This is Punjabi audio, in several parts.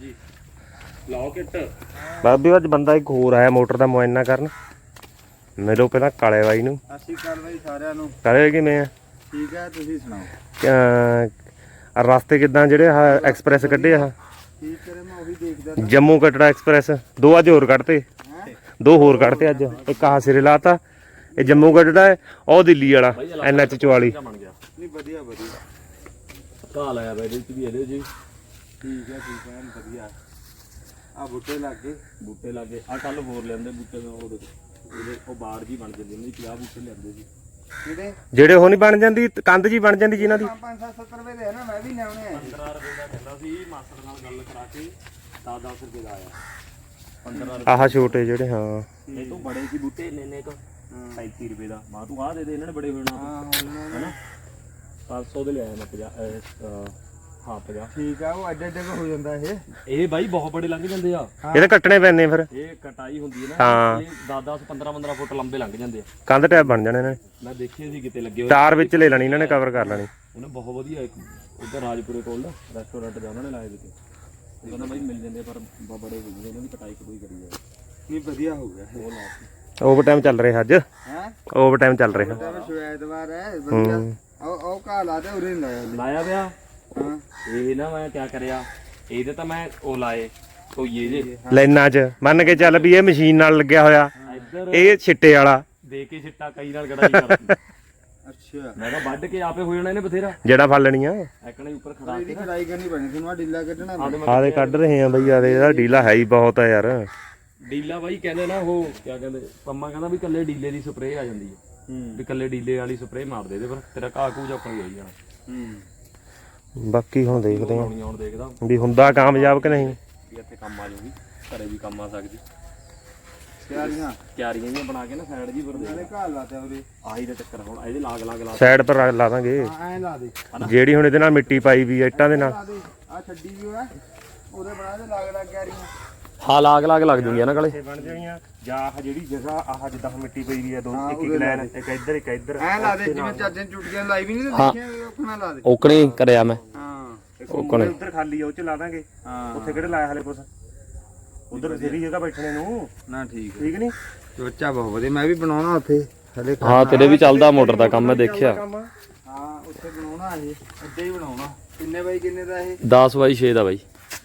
ਹਾਂਜੀ। ਲਾਓ ਕਿੱਟ ਬਾਬੀ ਅੱਜ ਬੰਦਾ ਇੱਕ ਹੋਰ ਆਇਆ ਮੋਟਰ ਦਾ ਮੁਆਇਨਾ ਕਰਨ। ਮਿਲੋ ਪਹਿਲਾਂ ਕਾਲੇ ਬਾਈ ਨੂੰ। ਅਸੀਂ ਕਰ ਬਈ ਸਾਰਿਆਂ ਨੂੰ। ਕਾਲੇ ਕਿਵੇਂ ਆ? ਠੀਕ ਹੈ ਤੁਸੀਂ ਸੁਣਾਓ? ਅਹ ਰਸਤੇ ਕਿਦਾਂ ਜਿਹੜੇ ਆ ਐਕਸਪ੍ਰੈਸ ਕੱਢੇ ਆ? ਠੀਕ ਕਰੇ ਮੈਂ ਉਹੀ ਦੇਖਦਾ ਜੰਮੂ ਕਟੜਾ ਐਕਸਪ੍ਰੈਸ। ਦੋ ਅੱਜ ਹੋਰ ਕੱਢਤੇ। ਹਾਂ? ਦੋ ਹੋਰ ਕੱਢਤੇ ਅੱਜ। ਇੱਕ ਆਹ ਸਿਰੇ ਲਾਤਾ। ਇਹ ਜੰਮੂ ਕਟੜਾ ਹੈ ਉਹ ਦਿੱਲੀ ਵਾਲਾ ਐਨਐਚ 44 ਬਣ ਗਿਆ। ਨਹੀਂ ਵਧੀਆ ਵਧੀਆ। ਘਾ ਲਾਇਆ ਬਈ ਵੀ ਇਹਦੇ ਜੀ ਠੀਕ ਹੈ ਠੀਕ ਹੈ ਵਧੀਆ। ਆ ਬੁੱਟੇ ਲੱਗ ਬੂਟੇ ਲਾਗੇ ਆ ਕੱਲ ਹੋਰ ਲੈਂਦੇ ਬੂਟੇ ਉਹ ਦੇਖੋ। ਉਹਦੇ ਉਹ ਬਾੜ ਜੀ ਬਣ ਜਾਂਦੀ ਨੇ 50 ਬੂਟੇ ਲੈਂਦੇ ਸੀ। ਕਿਹੜੇ? ਜਿਹੜੇ ਉਹ ਨਹੀਂ ਬਣ ਜਾਂਦੀ ਕੰਧ ਜੀ ਬਣ ਜਾਂਦੀ ਜਿਨ੍ਹਾਂ ਦੀ। 5 7 70 ਰੁਪਏ ਦੇ ਨਾ ਮੈਂ ਵੀ ਲਿਆਉਣੇ ਆ। 15 ਰੁਪਏ ਦਾ ਕਹਿੰਦਾ ਸੀ ਮਾਸਟਰ ਨਾਲ ਗੱਲ ਕਰਾ ਕੇ 10 10 ਰੁਪਏ ਦਾ ਆਇਆ। 15 ਆਹ ਛੋਟੇ ਜਿਹੜੇ ਹਾਂ। ਰੁਪਏ ਇਹ ਤੋਂ ਬੜੇ ਸੀ ਬੂਟੇ ਇੰਨੇ ਇੰਨੇ ਕੁ। 37 ਰੁਪਏ ਦਾ। ਮਾਂ ਤੂੰ ਆ ਦੇ ਦੇ ਇਹਨਾਂ ਨੇ ਬੜੇ ਹੋਣਾ ਹਾਂ ਹੁਣ ਹੈਨਾ? 500 ਦੇ ਲਿਆਇਆ ਮੈਂ 50 ਹਾਂ 50 ਠੀਕ ਆ ਉਹ ਐਡੇ ਐਡੇ ਕੁ ਹੋ ਜਾਂਦਾ ਇਹ। ਇਹ ਬਾਈ ਬਹੁਤ ਬੜੇ ਲੰਘ ਜਾਂਦੇ ਆ। ਇਹਦੇ ਕੱਟਣੇ ਪੈਣੇ ਫਿਰ। ਇਹ ਕਟਾਈ ਹੁੰਦੀ ਹੈ ਨਾ ਹਾਂ। ਇਹ 10 10 15 15 ਫੁੱਟ ਲੰਬੇ ਲੰਘ ਜਾਂਦੇ ਆ। ਕੰਧ ਟੈਪ ਬਣ ਜਾਣੇ ਨੇ। ਮੈਂ ਦੇਖੇ ਸੀ ਕਿਤੇ ਲੱਗੇ ਹੋਏ। ਤਾਰ ਵਿੱਚ ਲੈ ਲੈਣੀ ਇਹਨਾਂ ਨੇ ਕਵਰ ਕਰ ਲੈਣੀ। ਉਹਨੇ ਬਹੁਤ ਵਧੀਆ ਇੱਕ ਉਧਰ ਰਾਜਪੁਰੇ ਕੋਲ ਦਾ ਰੈਸਟੋਰੈਂਟ ਜਾ ਉਹਨਾਂ ਨੇ ਲਾਏ ਦਿੱਤੇ ਉਹ ਕਹਿੰਦਾ ਬਾਈ ਮਿਲ ਜਾਂਦੇ ਪਰ ਬ- ਬੜੇ ਹੋ ਗਏ ਇਹਨਾਂ ਦੀ ਕਟਾਈ ਕਟੂਈ ਕਰੀ ਜਾਏ। ਨਹੀਂ ਵਧੀਆ ਹੋ ਗਿਆ। ਉਹ ਲਾ ਦਿੱਤੀ। ਓਵਰ ਟਾਈਮ ਚੱਲ ਰਿਹਾ ਅੱਜ। ਹੈ? ਓਵਰ ਟਾਈਮ ਚੱਲ ਰਿਹਾ। ਤਾਂ ਮੈਂ ਸ਼ੁਐਤਵਾਰ ਹੈ ਵਧੀਆ। ਉਹ ਉਹ ਕਾ ਲਾ ਦੇ ਉਰੇ ਨੀ ਲਾਇਆ ਪਿਆ? ਹਾਂ। ਇਹ ਨਾ ਮੈਂ ਕਿਆ ਕਰਿਆ ਇਹਦੇ ਤਾਂ ਮੈਂ ਉਹ ਲਾਏ ਧੋਈਏ ਜੇ। ਲਾਈਨਾਂ 'ਚ। ਮੰਨ ਕੇ ਚੱਲ ਵੀ ਇਹ ਮਸ਼ੀਨ ਨਾਲ ਲੱਗਿਆ ਹੋਇਆ। ਇੱਧਰ ਇਹ ਛਿੱਟੇ ਵਾਲਾ। ਦੇ ਕੇ ਛਿੱਟਾ ਕਈ ਨਾਲ ਗੜਾਈ ਕਰਦੀ ਅੱਛਾ। ਮੈਂ ਕਿਹਾ ਵੱਢ ਕੇ ਆਪੇ ਹੋ ਜਾਣਾ ਇਹਨੇ ਬਥੇਰਾ। ਜਿਹੜਾ ਫੜ ਲੈਣੀ ਆ ਐਕਣੇ ਉੱਪਰ ਖੜਾ ਇਹਦੀ ਕਢਾਈ ਕਰਨੀ ਪੈਣੀ ਤੁਹਾਨੂੰ ਆ ਢਿੱਲਾ ਕੱਢਣਾ ਆਦੇ ਕੱਢ ਰਹੇ ਆ ਬਈ ਆਦੇ ਇਹਦਾ ਢੀਲਾ ਹੈ ਹੀ ਬਹੁਤ ਆ ਯਾਰ। ਡੀਲਾ ਬਾਈ ਕਹਿੰਦੇ ਨਾ ਉਹ ਕਿਆ ਕਹਿੰਦੇ ਪੰਮਾ ਕਹਿੰਦਾ ਵੀ ਕੱਲੇ ਡੀਲੇ ਦੀ ਸਪਰੇਅ ਆ ਜਾਂਦੀ ਹੈ ਹੂੰ। ਵੀ ਕੱਲੇ ਡੀਲੇ ਵਾਲੀ ਸਪਰੇਅ ਮਾਰ ਦੇ ਦੇ ਪਰ ਤੇਰਾ ਘਾਹ ਕੂ ਜਾਪਣ ਗਈ ਜਾਣਾ। ਹੂੰ। ਬਾਕੀ ਹੁਣ ਦੇਖਦੇ ਦੇਖਦਾ ਵੀ ਹੁੰਦਾ ਕਾਮਯਾਬ ਕਿ ਨਹੀਂ? ਵੀ ਇੱਥੇ ਕੰਮ ਆ ਜਾਊਗੀ ਘਰੇ ਵੀ ਕੰਮ ਆ ਸਕਦੀ। ਤਿਆਰੀਆਂ। ਕਿਆਰੀਆਂ ਵੀ ਬਣਾ ਕੇ ਨਾ ਸਾਈਡ ਜੀ ਪਰ ਦੇ ਨਾਲੇ ਘਾ ਲਾ ਤੇ ਉਰੇ। ਆਹੀ ਤਾਂ ਚੱਕਰ ਹੁਣ ਇਹਦੇ ਲਾਗ ਲਾਗ ਲਾ ਸਾਈਡ ਪਰ ਲਾ ਦਾਂਗੇ ਹਾਂ ਐ ਲਾ ਦੇ। ਜਿਹੜੀ ਹੁਣ ਇਹਦੇ ਨਾਲ ਮਿੱਟੀ ਪਾਈ ਵੀ ਆ ਇੱਟਾਂ ਦੇ ਨਾਲ। ਲਾ ਦੇ। ਆ ਛੱਡੀ ਵੀ ਹੋਇਆ। ਉਹਦੇ ਬਣਾ ਦੇ ਲਾਗ ਲੱਗ ਗਿਆ ਰੀਆਂ ਹਾਂ ਲਾਗ ਲਾਗ ਲੱਗ ਜੂਗੀਆਂ ਨਾ ਗਲੇ ਬਣ ਜਾਣੀਆਂ। ਜਾਂ ਆਹ ਜਿਹੜੀ ਜਗ੍ਹਾ ਆਹ ਜਿੱਦਾਂ ਮਿੱਟੀ ਪਈ ਵੀ ਆ ਦੋ ਹਾਂ, ਇੱਕ ਉਹਦੇ ਇੱਕ ਲਾਈਨ ਇੱਕ ਇੱਧਰ ਇੱਕ ਇੱਧਰ। ਐ ਲਾ ਦੇ ਜਿਵੇਂ ਚਾਚੇ ਨੇ ਚੁਟਕੀਆਂ ਲਾਈ ਵੀ ਨਹੀਂ ਤੇ ਦੇਖਿਆ ਆਪਣਾ ਲਾ ਦੇ। ਓਕਣੇ ਕਰਿਆ ਮੈਂ। ਹਾਂ। ਉੱਕਣੇ ਉੱਧਰ ਖਾਲੀ ਆ ਉਹ ਚ ਲਾ ਦਾਂਗੇ। ਹਾਂ। ਉੱਥੇ ਕਿਹੜੇ ਲਾਇਆ ਹਲੇ ਕੁਛ? ਉਧਰ ਜਿਹੜੀ ਜਗ੍ਹਾ ਬੈਠਣੇ ਨੂੰ। ਨਾ ਠੀਕ ਹੈ ਠੀਕ ਨਹੀਂ? ਬੱਚਾ ਬਹੁਤ ਵਧੀਆ। ਮੈਂ ਵੀ ਬਣਾਉਣਾ ਉੱਥੇ ਹਲੇ ਹਾਂ ਤੇਰੇ ਵੀ ਚੱਲਦਾ ਮੋਟਰ ਦਾ ਕੰਮ ਮੈਂ ਦੇਖਿਆ। ਹਾਂ ਉੱਥੇ ਬਣਾਉਣਾ ਇਹ। ਇੱਦਾਂ ਹੀ ਬਣਾਉਣਾ। ਕਿੰਨੇ ਬਾਈ ਕਿੰਨੇ ਦਾ ਇਹ? 10 ਬਾਈ 6 ਦਾ ਬਾਈ।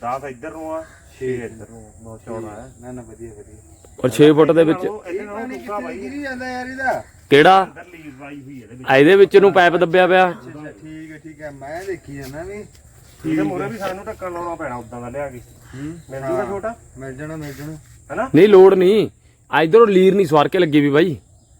10 ਇੱਧਰ ਨੂੰ ਆ। 6 ਇੱਧਰ ਨੂੰ ਆ। ਬਹੁਤ ਚੌੜਾ ਹੈ। ਨਾ ਨਾ ਵਧੀਆ ਵਧੀਆ। ਔਰ 6 ਫੁੱਟ ਦੇ ਵਿੱਚ ਉਹ ਇਹਦੇ ਨਾਲ ਪਾਣੀ ਕਿੱਥੇ ਗਿਰੀ ਜਾਂਦਾ ਯਾਰ ਇਹਦਾ। ਕਿਹੜਾ? ਅੰਦਰ ਲੀਜ਼ ਵਾਈ ਹੋਈ ਹੈ ਇਹਦੇ ਵਿੱਚ। ਆ ਇਹਦੇ ਵਿੱਚ ਨੂੰ ਪਾਈਪ ਦੱਬਿਆ ਪਿਆ। ਅੱਛਾ ਠੀਕ ਹੈ ਠੀਕ ਹੈ। ਮੈਂ ਦੇਖੀ ਜਾਂਦਾ ਵੀ। ਠੀਕ ਹੈ। ਮੋਰੇ ਵੀ ਸਾਨੂੰ ਢੱਕਣ ਲਾਉਣਾ ਪੈਣਾ ਉਦਾਂ ਦਾ ਲਿਆ ਕੇ। ਹੂੰ। ਮਿਲ ਜੂਗਾ ਛੋਟਾ? ਮਿਲ ਜਾਣਾ ਮਿਲ ਜਾਣਾ। ਹੈਨਾ? ਨਹੀਂ ਲੋੜ ਨਹੀਂ। ਆ ਇਧਰੋਂ ਲੀਰ ਨਹੀਂ ਸਵਾਰ ਕੇ ਲੱਗੀ ਵੀ ਬਾਈ।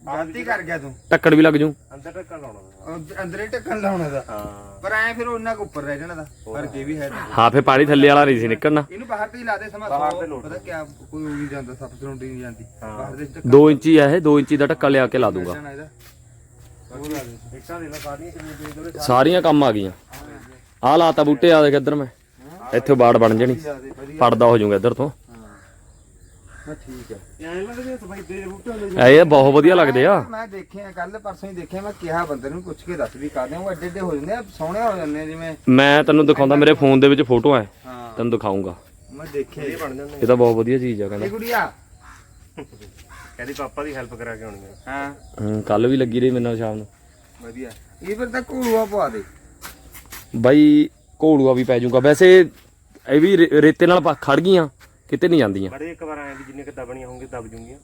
ਗਲਤੀ ਕਰ ਗਿਆ ਤੂੰ। ਟੱਕੜ ਵੀ ਲੱਗ ਜੂ। ਅੰਦਰ ਢੱਕਣ ਲਾਉਣਾ। ਉਹ ਅੰਦਰ ਹੀ ਢੱਕਣ ਲਾਉਣਾ ਦਾ। ਹਾਂ। ਪਰ ਐ ਫਿਰ ਉਹਨਾਂ ਕੋ ਉੱਪਰ ਰਹਿ ਜਾਣਾ ਦਾ। ਪਰ ਕੇ ਵੀ ਹੈ ਤਾਂ। ਹਾਂ ਫੇ ਪਾਣੀ ਥੱਲੇ ਵਾਲਾ ਨਹੀਂ ਸੀ ਨਿਕਲਣਾ। ਇਹਨੂੰ ਬਾਹਰ ਤੇ ਹੀ ਲਾ ਦੇ ਸਮਾਂ ਬਾਹਰ ਤੇ ਲੋਟ ਪਤਾ ਕਿਆ ਕੋਈ ਹੋ ਨਹੀਂ ਜਾਂਦਾ ਸੱਪ ਸਰੋਂਡੀ ਨਹੀਂ ਜਾਂਦੀ। ਬਾਹਰ ਦੇ 2 ਇੰਚੀ ਆ ਇਹ 2 ਇੰਚੀ ਦਾ ਟੱਕਾ ਲਿਆ ਕੇ ਲਾ ਦੂੰਗਾ। ਢੱਕਣ ਇਹਦਾ। ਉਹ ਲਾ ਦੇ। ਇੱਟਾਂ ਦੇ ਲਾ ਸਾਰੀਆਂ ਕੰਮ ਆ ਗਈਆਂ। ਆ ਲਾਤਾ ਬੂਟੇ ਆ ਦੇਖ ਇੱਧਰ ਮੈਂ। ਇੱਥੇ ਬਾੜ ਬਣ ਜਣੀ। ਲਾ ਦੇ ਵਧੀਆ ਪੜਦਾ ਹੋ ਜਾਊਗਾ ਇੱਧਰ ਤੋਂ। ਹਾਂ ਠੀਕ ਹੈ ਐਂ ਲੱਗਦੇ ਸਫ਼ਾਈ ਦੇ ਬੂਟੇ ਹੁੰਦੇ ਇਹ ਬਹੁਤ ਵਧੀਆ ਲੱਗਦੇ ਆ। ਮੈਂ ਦੇਖਿਆ ਕੱਲ ਪਰਸੋਂ ਹੀ ਦੇਖਿਆ ਮੈਂ ਕਿਹਾ ਬੰਦੇ ਨੂੰ ਪੁੱਛ ਕੇ ਦੱਸ ਵੀ ਕਰਦੇ ਉਹ ਐਡੇ ਐਡੇ ਹੋ ਜਾਂਦੇ ਆ ਸੋਹਣੇ ਹੋ ਜਾਂਦੇ ਆ ਜਿਵੇਂ। ਮੈਂ ਤੈਨੂੰ ਦਿਖਾਉਂਦਾ ਮੇਰੇ ਫੋਨ ਦੇ ਵਿੱਚ ਫੋਟੋ ਹਾਂ। ਤੈਨੂੰ ਦਿਖਾਉਂਗਾ। ਮੈਂ ਦੇਖਿਆ ਇਹ ਬਣ ਜਾਂਦੇ ਇਹ ਤਾਂ ਬਹੁਤ ਵਧੀਆ ਚੀਜ਼ ਆ ਇਹ ਕਹਿੰਦਾ ਗੁੜੀਆ। ਕਹਿੰਦੀ ਪਾਪਾ ਦੀ ਹੈਲਪ ਕਰਾ ਕੇ ਆਉਣੀ ਹੈ। ਹਾਂ ਕੱਲ ਵੀ ਲੱਗੀ ਰਹੀ ਮੇਰੇ ਨਾਲ ਸ਼ਾਮ ਨੂੰ। ਵਧੀਆ। ਇਹ ਫਿਰ ਤਾਂ ਘੋਲੂਆ ਪਵਾ ਦੇ। ਬਾਈ ਘੋੜੂਆ ਵੀ ਪੈ ਜਾਊਗਾ। ਵੈਸੇ ਇਹ ਵੀ ਰੇ- ਰੇਤੇ ਨਾਲ ਪਾ- ਖੜ ਗਈਆਂ। ਕਿਤੇ ਨਹੀਂ ਜਾਂਦੀਆਂ। ਬੜੇ ਇੱਕ ਵਾਰ ਆਏ ਵੀ ਜਿੰਨੇ ਕਿ ਦਬਣੀਆਂ ਹੋਣਗੇ ਦਬ ਜੂਗੀਆਂ।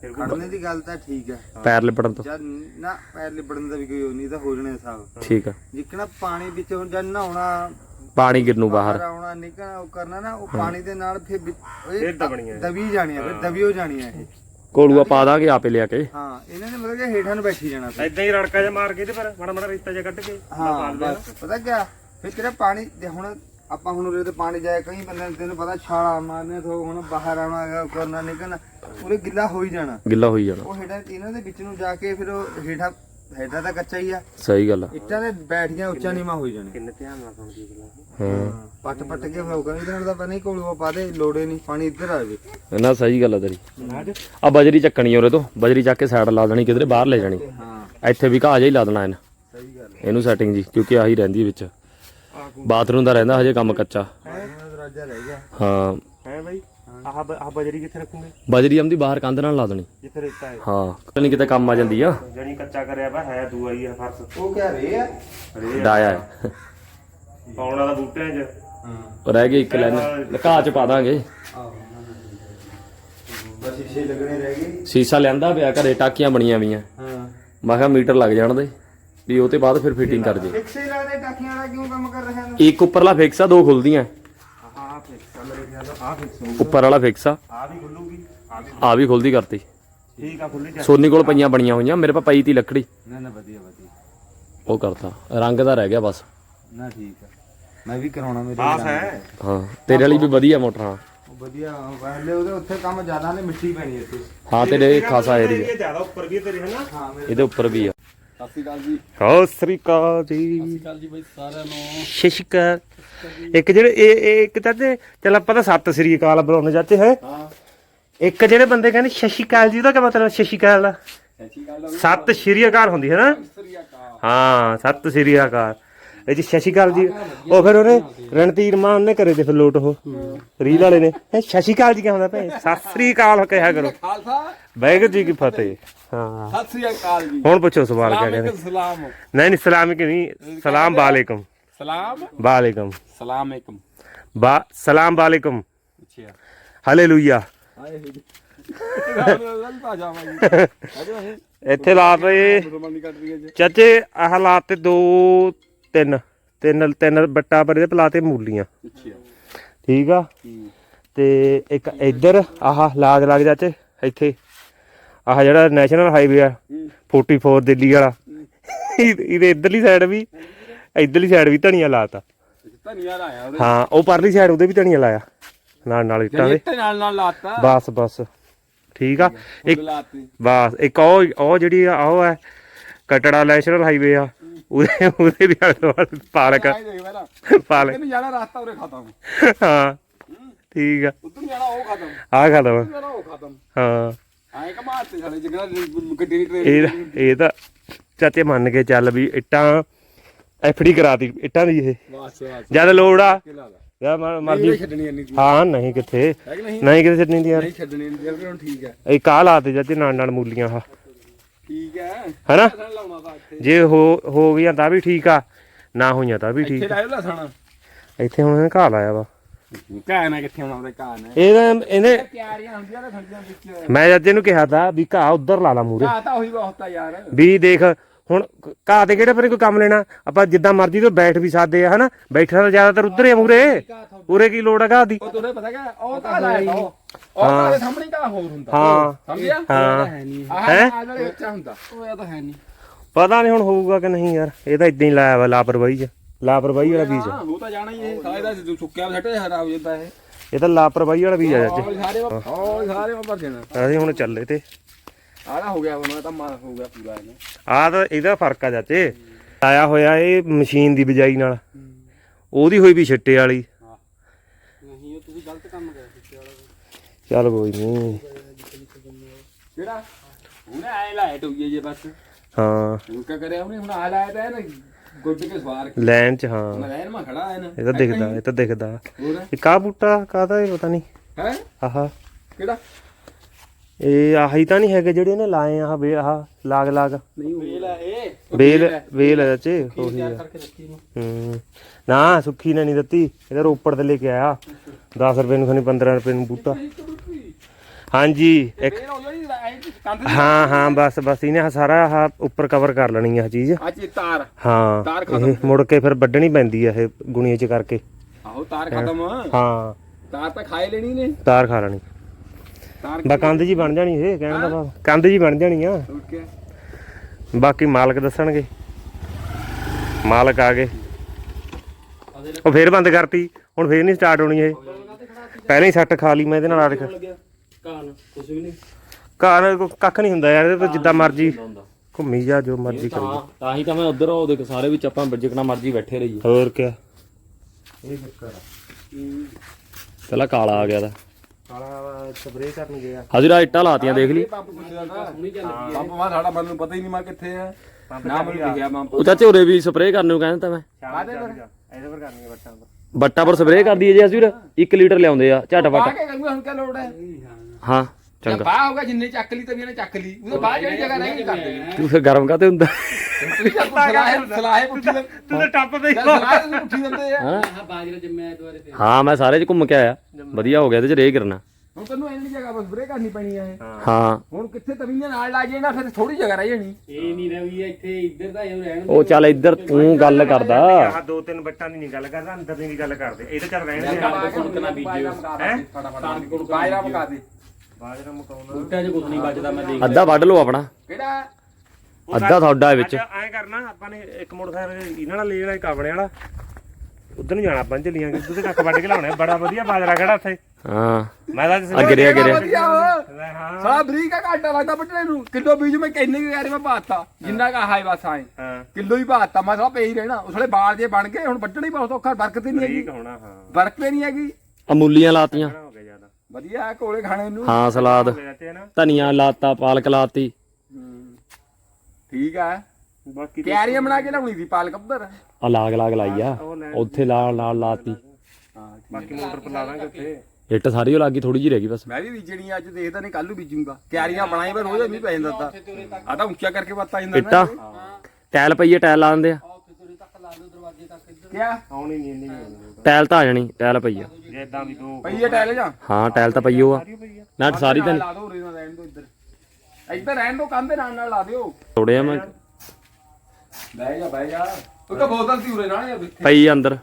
ਫਿਰ ਕੋਈ ਖੜਨੇ ਦੀ ਗੱਲ ਤਾਂ ਠੀਕ ਹੈ। ਪੈਰ ਲਿਪੜਨ ਤੋਂ। ਜਦ ਨਾ ਪੈਰ ਲਿਬੜਨ ਦਾ ਵੀ ਕੋਈ ਉਹ ਨਹੀਂ ਤਾਂ ਹੋ ਜਾਣਾ ਹਿਸਾਬ ਠੀਕ ਆ। ਜਿੱਕਣਾ ਪਾਣੀ ਵਿੱਚ ਹੁਣ ਜਦ ਨਹਾਉਣਾ ਪਾਣੀ ਗਿਰਨੂ ਬਾਹਰ ਬਾਹਰ। ਆਉਣਾ ਨਿਕਲਣਾ ਉਹ ਕਰਨਾ ਨਾ ਉਹ ਪਾਣੀ ਦੇ ਨਾਲ ਫਿਰ ਵਿੱਚ- ਇਹ ਫਿਰ ਦਬਣੀਆਂ। ਦਬੀ ਜਾਣੀਆਂ ਫਿਰ ਦਬੀ ਹੋ ਜਾਣੀਆਂ ਇਹ। ਘੋੜੂਆ ਪਾ ਦਾਂਗੇ ਆਪੇ ਲਿਆ ਕੇ। ਹਾਂ ਇਹਨਾਂ ਨੇ ਮਤਲਬ ਕਿ ਹੇਠਾਂ ਨੂੰ ਬੈਠੀ ਜਾਣਾ ਫਿਰ ਐਦਾਂ ਹੀ ਰੜਕਾ ਜਿਹਾ ਮਾਰ ਕੇ ਤੇ ਪਰ ਮਾੜਾ ਮਾੜਾ ਰਿਸ਼ਤਾ ਜਿਹਾ ਕੱਢ ਕੇ ਹਾਂ ਬਸ। ਪਤਾ ਕਿਆ? ਫਿਰ ਤੇਰਾ ਪਾਣੀ ਤੇ ਹੁਣ ਆਪਾਂ ਹੁਣ ਉਰੇ ਤੇ ਪਾਣੀ ਜਾਏ ਕਈ ਬੰਦੇ ਨੇ ਤੈਨੂੰ ਪਤਾ ਛਾਲਾ ਮਾਰਨੇ ਤੋਂ ਹੁਣ ਬਾਹਰ ਆਉਣਾ ਹੈਗਾ, ਕਰਨਾ ਨਿਕਲਣਾ ਪੂਰੇ ਗਿੱਲਾ ਹੋ ਹੀ ਜਾਣਾ। ਗਿੱਲਾ ਹੋਈ ਜਾਣਾ। ਉਹ ਹੇਠਾਂ ਇਹਨਾਂ ਦੇ ਵਿੱਚ ਨੂੰ ਜਾ ਕੇ ਫਿਰ ਉਹ ਹੇਠਾਂ ਹੇਠਾਂ ਤਾਂ ਕੱਚਾ ਹੀ ਆ। ਸਹੀ ਗੱਲ ਆ। ਇੱਟਾਂ ਦੇ ਬੈਠੀਆਂ ਉੱਚਾ ਨੀਵਾ ਹੋ ਜਾਣੇ। ਕਿੰਨੇ ਧਿਆਨ ਨਾਲ ਸੁਣ ਜੀ ਹਾਂ। ਪੱਟ ਪੱਟ ਕੇ ਹੋਊਗਾ ਇਹਦੇ ਨਾਲ ਤਾਂ ਪਤਾ ਨਹੀਂ ਕੋਲੂਆ ਪਾ ਦੇ ਲੋੜੇ ਨਹੀਂ ਪਾਣੀ ਇੱਧਰ ਆ ਜਾਵੇ। ਇਹਨਾਂ ਸਹੀ ਗੱਲ ਆ ਤੇਰੀ। ਆ ਬਜਰੀ ਚੱਕਣੀ ਉਰੇ ਤੋਂ ਬਜਰੀ ਚੱਕ ਕੇ ਸਾਈਡ ਲਾ ਦੇਣੀ ਕਿਧਰੇ ਬਾਹਰ ਲੈ ਜਾਣੀ। ਹਾਂ। ਇੱਥੇ ਵੀ ਘਾਹ ਜਿਹਾ ਹੀ ਲਾ ਦੇਣਾ ਇਹਨੇ। ਸਹੀ ਗੱਲ ਇਹਨੂੰ ਸੈਟਿੰਗ ਜੀ ਕਿਉਂਕਿ ਆਹੀ ਰਹਿੰਦੀ ਵਿੱਚ। ਬਾਥਰੂਮ ਦਾ ਰਹਿੰਦਾ ਹਜੇ ਕੰਮ ਕੱਚਾ। ਹੈ ਜਿਹਾ ਰਹਿ ਗਿਆ। ਹਾਂ। ਹੈ ਬਾਈ? ਆਹ ਬ- ਆਹ ਬਜਰੀ ਕਿੱਥੇ ਰੱਖੂਗੇ? ਬਜਰੀ ਆਮਦੀ ਬਾਹਰ ਕੰਧ ਨਾਲ ਲਾ ਦੇਣੀ। ਜਿੱਥੇ ਰੇਤਾ ਹੈ। ਹਾਂ ਪਤਾ ਨਹੀਂ ਕਿਤੇ ਕੰਮ ਆ ਜਾਂਦੀ ਆ। ਜਣੀ ਕੱਚਾ ਕਰਿਆ ਵਾ ਹੈ ਦੂਆ ਹੀ ਆ ਫਰਸ। ਉਹ ਕਿਆ ਰੇ ਆ? ਡਾਇਆ ਹੈ। ਪਾਉਣ ਵਾਲਾ ਬੂਟਿਆਂ 'ਚ। ਹਾਂ। ਰਹਿ ਗਈ ਇੱਕ ਲਾਈਨ। ਲਕਾ ਚ ਪਾ ਦਾਂਗੇ। ਆਹੋ ਬਸ ਸ਼ੀਸ਼ੇ ਲੱਗਣੇ ਰਹਿ ਗਏ। ਸੀਸਾ ਲਿਆਂਦਾ ਪਿਆ ਘਰੇ ਟਾਕੀਆਂ ਬਣੀਆਂ ਵੀਆਂ। ਹਾਂ। ਮੈਂ ਕਿਹਾ ਮੀਟਰ ਲੱਗ ਜਾਣ ਦੇ। ਵੀ ਉਹ ਤੇ ਬਾਅਦ ਫਿਰ ਫਿਟਿੰਗ ਕਰ ਜੇ। ਫਿਕਸੇ ਲਾ ਦੇ ਟਾਕੀਆਂ ਵਾਲਾ ਕਿਉਂ ਕੰਮ ਕਰ ਰਿਹਾ ਇੱਕ ਉੱਪਰਲਾ ਫਿਕਸ ਆ ਦੋ ਖੁੱਲਦੀਆਂ। ਆਹ ਫਿਕਸ ਆ ਮੇਰੇ ਖਿਆਲ ਆਹ ਫਿਕਸ ਹੋਊ ਉੱਪਰ ਵਾਲਾ ਫਿਕਸ ਆ ਵੀ ਖੁੱਲੂਗੀ ਆਹ ਵੀ ਆ ਵੀ ਖੁੱਲਦੀ ਕਰਤੀ। ਠੀਕ ਆ ਖੁੱਲੀ ਜਾ ਸੋਨੀ ਕੋਲ ਪਈਆਂ ਬਣੀਆਂ ਹੋਈਆਂ ਮੇਰੇ ਪਾ ਪਈ ਤੀ ਲੱਕੜੀ। ਨਾ ਨਾ ਵਧੀਆ ਵਧੀਆ। ਉਹ ਕਰਤਾ ਰੰਗ ਦਾ ਰਹਿ ਗਿਆ ਬਸ। ਨਾ ਠੀਕ ਆ। ਮੈਂ ਵੀ ਕਰਾਉਣਾ ਮੇਰੇ ਪਾਸ ਹੈ। ਹਾਂ ਤੇਰੇ ਵਾਲੀ ਵੀ ਵਧੀਆ ਮੋਟਰ ਹਾਂ ਉਹ ਵਧੀਆ ਪਹਿਲੇ ਉਹਦੇ ਉੱਥੇ ਕੰਮ ਜ਼ਿਆਦਾ ਨੇ ਮਿੱਟੀ ਪੈਣੀ ਇੱਥੇ। ਹਾਂ ਤੇਰੇ ਖਾਸਾ ਏਰੀਆ ਇਹ ਜ਼ਿਆਦਾ ਉੱਪਰ ਵੀ ਹੈ ਤੇਰੇ ਹਨਾ? ਹਾਂ ਮੇਰੇ ਇਹਦੇ ਉੱਪਰ ਵੀ ਆ। ਸਤਿ ਸ਼੍ਰੀ ਅਕਾਲ ਜੀ। ਸਤਿ ਸ੍ਰੀ ਅਕਾਲ ਜੀ। ਅਕਾਲ ਜੀ ਬਾਈ ਸਾਰਿਆਂ ਨੂੰ। ਸ਼ਸ਼ਿਕਾ ਇੱਕ ਜਿਹੜੇ ਇਹ ਇਹ ਇੱਕ ਚਾਚੇ ਚਲ ਆਪਾਂ ਤਾਂ ਸਤਿ ਸ੍ਰੀ ਅਕਾਲ ਬੁਲਾਉਂਦੇ ਚਾਚੇ ਹੈ? ਹਾਂ। ਇੱਕ ਜਿਹੜੇ ਬੰਦੇ ਕਹਿੰਦੇ ਸ਼ਸ਼ਿਕਾਲ ਜੀ ਉਹਦਾ ਕੀ ਮਤਲਬ ਸਤਿ ਸ਼੍ਰੀ ਅਕਾਲ? ਸਤਿ ਸ੍ਰੀ ਅਕਾਲ ਹੁੰਦੀ ਹੈ ਨਾ? ਸਤਿ ਸ਼੍ਰੀ ਅਕਾਲ। ਹਾਂ ਸਤਿ ਸ੍ਰੀ ਅਕਾਲ ਇਹ ਜੀ। ਸ਼ਸ਼ਿਕਾਲ ਜੀ ਉਹ ਫਿਰ ਉਹਨੇ ਰਣਤੀਰ ਮਾਨ ਨੇ ਕਰੇ ਤੇ ਫਿਰ ਲੋਟ ਉਹ। ਰੀਲ ਵਾਲੇ ਨੇ। ਇਹ ਸ਼ਸ਼ਿਕਾਲ ਜੀ ਕਹਿੰਦਾ ਭੈ ਸਤਿ ਸ੍ਰੀ ਅਕਾਲ ਕਿਹਾ ਕਰੋ। ਖਾਲਸਾ। ਵਾਹਿਗੁਰੂ ਜੀ ਕੀ ਫਤਿਹ। ਹਾਂ। ਸਤਿ ਸ਼੍ਰੀ ਅਕਾਲ ਜੀ। ਹੁਣ ਪੁੱਛੋ ਸਵਾਲ ਕਿਆ ਕਹਿੰਦੇ ਸਲਾਮ। ਨਹੀਂ ਨਹੀਂ ਸਲਾਮ ਕਿ ਨਹੀਂ ਸਲਾਮ ਵਾਲੇਕਮ। ਸਲਾਮ। ਵਾਲੇਕਮ। ਸਲਾਮ ਅਲੈਕਮ। ਬਾ ਸਲਾਮ ਵਾਲੇਕਮ। ਅੱਛਾ। ਹਾਲੇਲੂਇਆ। ਇੱਥੇ ਲਾ ਤੇ ਮੁਸਲਮਾਨੀ ਕੰਟਰੀਆਂ 'ਚ ਚਾਚੇ ਆਹ ਲਾ ਤੇ ਦੋ ਤਿੰਨ ਤਿੰਨ ਤਿੰਨ ਬੱਟਾ ਪਰ ਇਹਦੇ ਪਲਾ ਤੇ ਮੂਲੀਆਂ ਠੀਕ ਆ? ਤੇ ਇੱਕ ਇੱਧਰ ਆਹ ਲਾਗ ਲੱਗ ਚਾਚੇ ਇੱਥੇ। ਆਹ ਜਿਹੜਾ ਨੈਸ਼ਨਲ ਹਾਈਵੇ ਆ 44 ਦਿੱਲੀ ਵਾਲਾ। ਇਹ- ਇਹਦੇ ਇੱਧਰਲੀ ਸਾਈਡ ਵੀ ਇੱਧਰਲੀ ਸਾਈਡ ਵੀ ਧਨੀਆ ਲਾਤਾ। ਧਨੀਆ ਉਹਦੇ। ਹਾਂ ਉਹ ਪਰਲੀ ਸਾਈਡ ਉਹਦੇ ਵੀ ਧਨੀਆ ਲਾਇਆ। ਨਾਲ ਨਾਲ ਇੱਟਾਂ ਦੇ। ਤੇ ਨਾਲ ਨਾਲ ਲਾਤਾ। ਬਸ ਬਸ। ਠੀਕ ਆ? ਇੱਕ ਬਸ ਇੱਕ ਉਹ ਉਹ ਜਿਹੜੀ ਆ ਉਹ ਹੈ ਕਟੜਾ ਨੈਸ਼ਨਲ ਹਾਈਵੇ ਆ। ਉਹਦੇ ਉਹਦੇ ਵੀ ਆਲੇ ਦੁਆਲੇ ਪਾਰਕ ਆ, ਆਏ ਦੇਖ ਪਹਿਲਾਂ। ਪਾਰਕ। ਤੈਨੂੰ ਜਾਣਾ ਰਸਤਾ ਉਰੇ ਖਤਮ। ਹਾਂ ਠੀਕ ਆ। ਉਧਰ ਜਾਣਾ ਉਹ ਖਤਮ। ਆ ਖਤਮ। ਉੱਧਰ ਜਾਣਾ ਉਹ ਖਤਮ। ਹਾਂ। ਆਏ ਕਮਾਤੇ ਸਾਲੇ ਜਿਗਰਾ ਗੱਡੀ ਟ੍ਰੇਨ ਇਹ ਇਹ ਤਾਂ ਚਾਚੇ ਮੰਨ ਕੇ ਚੱਲ ਵੀ ਇੱਟਾਂ ਐਫਡੀ ਕਰਾਤੀ ਇੱਟਾਂ ਦੀ ਇਹ। ਬਸ ਜਦ ਲੋੜ ਆ। ਕਿਲਾ ਦਾ ਜਾਂ ਮ- ਨਹੀਂ ਛੱਡਣੀ ਨਹੀਂ ਹਾਂ ਨਹੀਂ ਕਿੱਥੇ? ਹੈ ਕਿ ਨਹੀਂ? ਨਹੀਂ ਕਿਤੇ ਛੱਡਣੀ ਦੀ ਯਾਰ। ਨਹੀਂ ਛੱਡਣੀ ਨਹੀਂ ਹੁਣ ਠੀਕ ਹੈ। ਇਹ ਕਾਹ ਲਾਤੇ ਚਾਚੇ ਨਾਲ ਨਾਲ ਮੂਲੀਆਂ ਆ। ਠੀਕ ਹੈ। ਹਨਾ? ਲਸਣ ਲਾਉਣਾ ਜੇ ਹੋ ਹੋ ਗਈਆਂ ਤਾਂ ਵੀ ਠੀਕ ਆ ਨਾ ਹੋਈਆਂ ਤਾਂ ਵੀ ਠੀਕ ਲਾਇਓ ਲਸਣ। ਇੱਥੇ ਹੁਣ ਇਹਨੇ ਘਾਹ ਲਾਇਆ ਵਾ। ਘਾਹ ਨਾ ਕਿੱਥੇ ਆਉਣਾ ਉਹਦੇ ਘਾਹ ਨੇ ਇਹਦਾ ਇਹਨੇ ਤਿਆਰੀਆਂ ਹੁੰਦੀਆਂ ਨੇ ਖੰਡੀਆਂ ਵਿੱਚ। ਮੈਂ ਜੱਜੇ ਨੂੰ ਕਿਹਾ ਤਾ ਵੀ ਘਾਹ ਉਧਰ ਲਾ ਲਾ ਮੂਰੇ ਘਾਹ ਤਾਂ ਉਹੀ ਬਹੁਤ ਆ ਯਾਰ। ਵੀ ਦੇਖ ਹੁਣ ਘਾਹ ਤੇ ਕਿਹੜੇ ਪਰੇ ਕੋਈ ਕੰਮ ਲੈਣਾ? ਆਪਾਂ ਜਿੱਦਾਂ ਮਰਜ਼ੀ ਤੋਂ ਬੈਠ ਵੀ ਸਕਦੇ ਆ ਹਨਾ? ਬੈਠਣਾ ਤਾਂ ਜ਼ਿਆਦਾਤਰ ਉਧਰ ਹੀ ਮੂਰੇ ਉਰੇ ਕੀ ਲੋੜ ਆ ਘਾਹ ਦੀ? ਉਹ ਤੁਹਾਨੂੰ ਪਤਾ ਕਿ ਉਹ ਘਾਹ ਲਾਇਆ ਉਹ ਉਹ ਘਾਹ ਦੇ ਸਾਹਮਣੇ ਘਾਹ ਹੋਰ ਹੁੰਦਾ। ਹਾਂ। ਸਮਝਿਆ? ਹਾਂ। ਆਹ ਹੈਂ? ਆਹ ਜਿਹੜੇ ਉੱਚਾ ਹੁੰਦਾ। ਉਹ ਇਹ ਤਾਂ ਹੈ ਨਹੀਂ। ਪਤਾ ਨਹੀਂ ਹੁਣ ਹੋਊਗਾ ਕਿ ਨਹੀਂ ਯਾਰ। ਇਹ ਤਾਂ ਇਦਾਂ ਹੀ ਲਾਇਆ ਵਾ ਲਾਪਰਵਾਹੀ ਚ। ਲਾਪਰਵਾਹੀ ਵਾਲਾ ਬੀਜ। ਉਹ ਤਾਂ ਜਾਣਾ ਹੀ ਇਹ। ਸਾਰੇ ਦਾ ਸੁੱਕਿਆ ਛੱਟੇ ਹਰਾ ਹੋ ਜਾਂਦਾ ਇਹ। ਇਹ ਤਾਂ ਲਾਪਰਵਾਹੀ ਵਾਲਾ ਬੀਜ ਆ ਜੱਜ ਉਹ ਸਾਰੇ ਸਾਰੇ ਮੈਂ ਭਰ ਦੇਣਾ ਅਸੀਂ ਹੁਣ ਚੱਲੇ ਤੇ। ਹੋ ਗਿਆ ਉਹਨਾਂ ਤਾਂ ਮਾਰ ਹੋ ਗਿਆ ਪੂਰਾ ਇਹਨੇ। ਆਹ ਤਾਂ ਇਹਦਾ ਫ਼ਰਕ ਆ ਚਾਚੇ। ਆਇਆ ਹੋਇਆ ਇਹ ਮਸ਼ੀਨ ਦੀ ਬਿਜਾਈ ਨਾਲ। ਉਹਦੀ ਹੋਈ ਵੀ ਛਿੱਟੇ ਵਾਲੀ। ਨਹੀਂ ਉਹ ਤੁਸੀਂ ਗਲਤ ਕੰਮ ਕਰਿਆ ਪਿੱਛੇ ਵਾਲਾ ਚੱਲ ਕੋਈ ਨਹੀਂ ਕਿਹੜਾ? ਉਹਨੇ ਐ ਲਾਇਆ ਟੋਈਏ ਜੇ ਬਸ। ਹਾਂ। ਕਿਆ ਕਰਿਆ ਉਹਨੇ? ਹੁਣ ਆ ਲਾਇਆ ਤਾਂ ਇਹ ਨਾ ਗੁੱਡ ਕੇ ਸਵਾਰ ਕੇ। ਲਾਈਨ ਚ ਹਾਂ। ਮੈਂ ਰਹਿਣ ਮਾ ਖੜਾ ਹੈ ਨਾ ਇਹ ਤਾਂ ਦਿਖਦਾ ਇਹ ਤਾਂ ਦਿਖਦਾ। ਇਹ ਕਾ ਬੂਟਾ ਇਹ ਪਤਾ ਨਹੀਂ ਹੈ? ਆਹਾ। ਕਿਹੜਾ? ਇਹ ਆਹੀ ਤਾਂ ਨਹੀਂ ਹੈਗੇ ਜਿਹੜੇ ਨੇ ਲਾਏ ਆਹ ਵੇ ਆਹ ਲਾਗ ਲਾਗ। ਨਹੀਂ ਵੇਲ ਇਹ। ਵੇਲ ਵੇਲ ਹੈ ਚਾਚੇ ਉਹੀ ਆ। ਨੂੰ ਹੂੰ। ਨਾ ਸੁੱਖੀ ਨੇ ਨਹੀਂ ਦਿੱਤੀ। ਇਹਦਾ ਰੋਪੜ ਤੇ ਲੈ ਕੇ ਆਇਆ। 10 ਰੁਪਏ ਨੂੰ ਖਣੀ 15 ਰੁਪਏ ਨੂੰ ਬੂਟਾ। ਹਾਂਜੀ ਇੱਕ ਹੋ ਹਾਂ ਬਸ ਬਸ ਇਹਨੇ ਸਾਰਾ ਆਹ ਉੱਪਰ ਕਵਰ ਕਰ ਲੈਣੀ ਆ ਚੀਜ਼। ਅੱਜ ਤਾਰ। ਹਾਂ ਤਾਰ ਖਤਮ। ਇਹ ਮੁੜ ਕੇ ਫਿਰ ਵੱਢਣੀ ਪੈਂਦੀ ਆ ਇਹ ਗੁਣੀਏ ਚ ਕਰਕੇ। ਆਹੋ ਤਾਰ ਖਤਮ। ਹਾਂ। ਤਾਰ ਤਾਂ ਖਾਏ ਲੈਣੀ ਨੇ। ਤਾਰ ਖਾ ਲੈਣੀ। ਬਾ ਕੰਧ ਜੀ ਬਣ ਜਾਣੀ ਇਹ ਕਹਿਣ ਦਾ ਭਾਵ। ਕੰਧ ਜੀ ਬਣ ਜਾਣੀ ਆ। ਕੇ ਬਾਕੀ ਮਾਲਕ ਦੱਸਣਗੇ। ਮਾਲਕ ਆ ਗਏ। ਉਹ ਫੇਰ ਬੰਦ ਕਰਤੀ। ਹੁਣ ਫੇਰ ਨਹੀਂ ਸਟਾਰਟ ਹੋਣੀ ਇਹ। ਪਹਿਲਾਂ ਹੀ ਸੱਟ ਖਾ ਲਈ ਮੈਂ ਇਹਦੇ ਨਾਲ ਆੜ ਕੇ ਕਾਨ ਕੁਝ ਵੀ ਨਹੀਂ ਘਰ ਕੋ- ਕੱਖ ਨਹੀਂ ਹੁੰਦਾ ਯਾਰ ਇਹਦੇ ਤੋਂ ਜਿੱਦਾਂ ਮਰਜ਼ੀ ਘੁੰਮੀ ਜਾ ਜੋ ਮਰਜ਼ੀ ਕਰੀ ਤਾਂ ਤਾਂ ਹੀ ਤਾਂ ਮੈਂ ਉਧਰ ਉਹ ਦੇਖ ਸਾਰੇ ਵਿੱਚ ਆਪਾਂ ਜਿਕਣਾ ਮਰਜ਼ੀ ਬੈਠੇ ਰਹੀਏ। ਹੋਰ ਕਿਆ? ਪਹਿਲਾਂ ਕਾਲਾ ਆ ਗਿਆ ਦਾ ਕਾਲਾ ਸਪਰੇ ਕਰਨ ਗਿਆ। ਹਜਰਾ ਇੱਟਾਂ ਲਾਤੀਆਂ ਦੇਖ ਲਈ। ਪੰਪ ਪੁੱਛਦਾ ਨਾ ਪੰਪ ਮਾ ਸਾਡਾ ਮੈਨੂੰ ਪਤਾ ਹੀ ਨਹੀਂ ਮੈਂ ਕਿੱਥੇ ਆ। ਨਾ ਮੈਨੂੰ ਦਿਖਿਆ ਪੰਪ। ਉਹ ਚਾਚੇ ਉਰੇ ਵੀ ਸਪਰੇਅ ਕਰਨ ਨੂੰ ਕਹਿੰਦਾ ਤਾਂ ਮੈਂ। ਇਹਦੇ ਪਰ ਕਰਨੀ ਬੱਟਾਂ ਪਰ। ਬੱਟਾ ਪਰ ਸਪਰੇਅ ਕਰ ਦਈਏ ਜੀ ਅਸੀਂ ਵੀਰ। 1 ਲੀਟਰ ਲਿਆਉਂਦੇ ਆ ਝਟ ਪਾ ਵੱਟ ਕੇ ਕਹਿੰਦਾ ਹੁਣ ਕਿਆ ਲੋੜ ਹੈ? ਹਾਂ। ਜਾਂ ਚੰਗਾ ਬਾਹ ਹੋਗਾ ਜਿੰਨੇ ਚੱਕ ਲਈ ਤਵੀਆਂ ਨੇ ਚੱਕ ਲਈ। ਉਹਦੇ ਬਾਅਦ ਜਿਹੜੀ ਜਗ੍ਹਾ ਨਹੀਂ ਕਰਦੇ ਤੂੰ ਫਿਰ ਗਰਮ ਕਾਤੇ ਹੁੰਦਾ? ਤਾਂ ਸਲਾਹ ਸਲਾਹ ਪੁੱਠੀ ਦਿੰਦੇ ਤੂੰ ਤਾਂ ਟੱਪ ਤੇ ਸਲਾਹ ਪੁੱਠੀ ਦਿੰਦੇ ਆ। ਹਾਂ? ਹਾਂ ਬਾਜਰਾ ਜੰਮਿਆ ਦੁਆਰੇ ਤੇ ਹਾਂ ਮੈਂ ਸਾਰੇ ਚ ਘੁੰਮ ਕੇ ਆਇਆ। ਵਧੀਆ ਹੋ ਗਿਆ ਇਹਦੇ ਚ ਰੇ ਕਰਨਾ। ਹੁਣ ਤੈਨੂੰ ਇੰਨੀ ਜਗ੍ਹਾ ਬਸ ਬਰੇ ਕਰਨੀ ਪੈਣੀ ਆ ਇਹ। ਹਾਂ। ਹੁਣ ਕਿੱਥੇ ਤਵੀਆਂ ਨਾਲ ਲਾ ਜੇ ਨਾ ਫਿਰ ਥੋੜੀ ਜਗ੍ਹਾ ਰਹਿ ਜਾਣੀ। ਇਹ ਨਹੀਂ ਰਵੀ ਇੱਥੇ ਇੱਧਰ ਦਾ ਇਹ ਰਹਿਣ ਉਹ ਚੱਲ ਇੱਧਰ ਤੂੰ ਗੱਲ ਕਰਦਾ। ਆਹ ਦੋ ਤਿੰਨ ਬੱਟਾਂ ਦੀ ਨਹੀਂ ਗੱਲ ਕਰਦਾ ਅੰਦਰ ਦੀ ਨਹੀਂ ਗੱਲ ਕਰਦੇ। ਇਹ ਤਾਂ ਚੱਲ ਰਹਿਣ ਦੇ। ਫਟਾਫਟ ਕੁਣਕ ਬਾਜਰਾ ਪਕਾ ਦੇ ਬਾਜਰਾ ਮਕਾਉਣਾ। ਬੂਟਿਆਂ 'ਚ ਕੁਝ ਨਹੀਂ ਬਚਦਾ ਮੈਂ ਦੇਖ ਅੱਧਾ ਵੱਢ ਲਓ ਆਪਣਾ। ਕਿਹੜਾ? ਅੱਧਾ ਤੁਹਾਡਾ ਹੈ ਵਿੱਚ। ਐਂ ਕਰਨਾ ਆਪਾਂ ਨੇ ਇੱਕ ਮੋਟਰਸਾਈਕਲ ਇਹਨਾਂ ਨਾਲ ਲੈ ਜਾਣਾ ਇੱਕ ਆਪਣੇ ਵਾਲਾ। ਉਧਰ ਨੂੰ ਜਾਣਾ ਆਪਾਂ ਚੱਲੀਆਂ ਉਧਰ ਤੇ ਵੱਢ ਕੇ ਲਾਉਣਾ ਬੜਾ ਵਧੀਆ ਬਾਜਰਾ ਖੜਾ ਉੱਥੇ ਹਾਂ। ਮੈਂ ਤਾਂ ਆ ਗਿਰਿਆ ਗਿਰਿਆ ਵਧੀਆ ਵਾ। ਹਾਂ। ਸਾਲਾ ਬਰੀਕ ਆ ਘਾਟਾ ਲੱਗਦਾ ਬੱਟਣੇ ਨੂੰ। ਕਿਲੋ ਬੀਜ ਮੈਂ ਕਿੰਨੇ ਕੁ ਗੈਰੇ ਮੈਂ ਪਾਤਾ ਜਿੰਨਾ ਕਾ ਹਾਈ ਬਸ ਆਏ ਹਾਂ। ਕਿਲੋ ਹੀ ਪਾਤਾ ਮੈਂ ਸਾਲਾ ਪਈ ਰਹਿਣਾ। ਉਸਲੇ ਬਾਲ ਜੇ ਬਣ ਗਏ ਹੁਣ ਵੱਢਣਾ ਹੀ ਬਹੁਤ ਔਖਾ ਬਰਕਤ ਹੀ ਨਹੀਂ ਹੈਗੀ। ਠੀਕ ਹੋਣਾ ਹਾਂ। ਬਰਕਤ ਹੀ ਨਹੀਂ ਹੈਗੀ। ਅਮੂਲੀਆਂ ਲਾਤੀਆਂ। ਵਧੀਆ ਕੋਲੇ ਖਾਣੇ ਨੂੰ। ਹਾਂ ਸਲਾਦ। ਨਾ। ਧਨੀਆ ਲਾਤਾ ਪਾਲਕ ਲਾਤੀ। ਠੀਕ ਆ। ਬਾਕੀ ਕਿਆਰੀਆਂ ਬਣਾ ਕੇ ਲਾਉਣੀ ਸੀ ਪਾਲਕ ਉੱਧਰ? ਆ ਲਾਗ ਲਾਗ ਲਾਈ ਆ। ਉੱਥੇ ਲਾਲ ਨਾਲ ਲਾਤੀ। ਬਾਕੀ ਮੋਟਰ ਪਰ ਲਾ ਦਾਂਗੇ ਉੱਥੇ। ਇੱਟ ਸਾਰੀ ਉਹ ਲੱਗੀ ਥੋੜੀ ਜਿਹੀ ਰਹਿ ਗਈ ਬਸ। ਮੈਂ ਵੀ ਬੀਜਣੀ ਅੱਜ ਦੇਖਦਾ ਨਹੀਂ ਕੱਲ ਨੂੰ ਬੀਜੂਗਾ। ਕਿਆਰੀਆਂ ਬਣਾਈ ਪਰ ਰੋਜ਼ ਮੀਂਹ ਪੈ ਜਾਂਦਾ। ਤਾਂ ਆ ਤਾਂ ਉੱਚਾ ਕਰਕੇ ਬੱਤਾ ਜਾਂਦਾ ਇੱਟਾਂ? ਟੈਲ ਪਈਏ ਟੈਲ ਲਾ ਦਿੰਦੇ ਆ। ਕਿਆ? ਆਉਣੀ ਨਹੀਂ ਇੰਨੀ ਨਹੀਂ ਆਉਣੀ। ਟੈਲ ਤਾਂ ਆ ਜਾਣੀ ਟੈਲ ਪਈ ਆ। ਜੇ ਇਦਾਂ ਵੀ ਦੋ ਪਈਏ ਟੈਲ ਜਾਂ? ਹਾਂ ਟੈਲ ਤਾਂ ਪਈ ਉਹ ਆ। ਨਾ ਸਾਰੀ ਤਾਂ ਲਾ ਦੋ ਉਰੇ ਨਾਲ ਰਹਿਣ ਦੋ ਇੱਧਰ। ਇੱਧਰ ਰਹਿਣ ਦੋ ਕੰਧ ਦੇ ਨਾਲ ਨਾਲ ਲਾ ਦਿਓ। ਤੋੜਿਆ ਮੈਂ। ਬਹਿ ਜਾ ਬਹਿ ਜਾ। ਉਹ ਤਾਂ ਬੋਤਲ ਸੀ ਉਰੇ ਨਾਲ ਹੀ ਪਈ ਆ ਅੰਦਰ।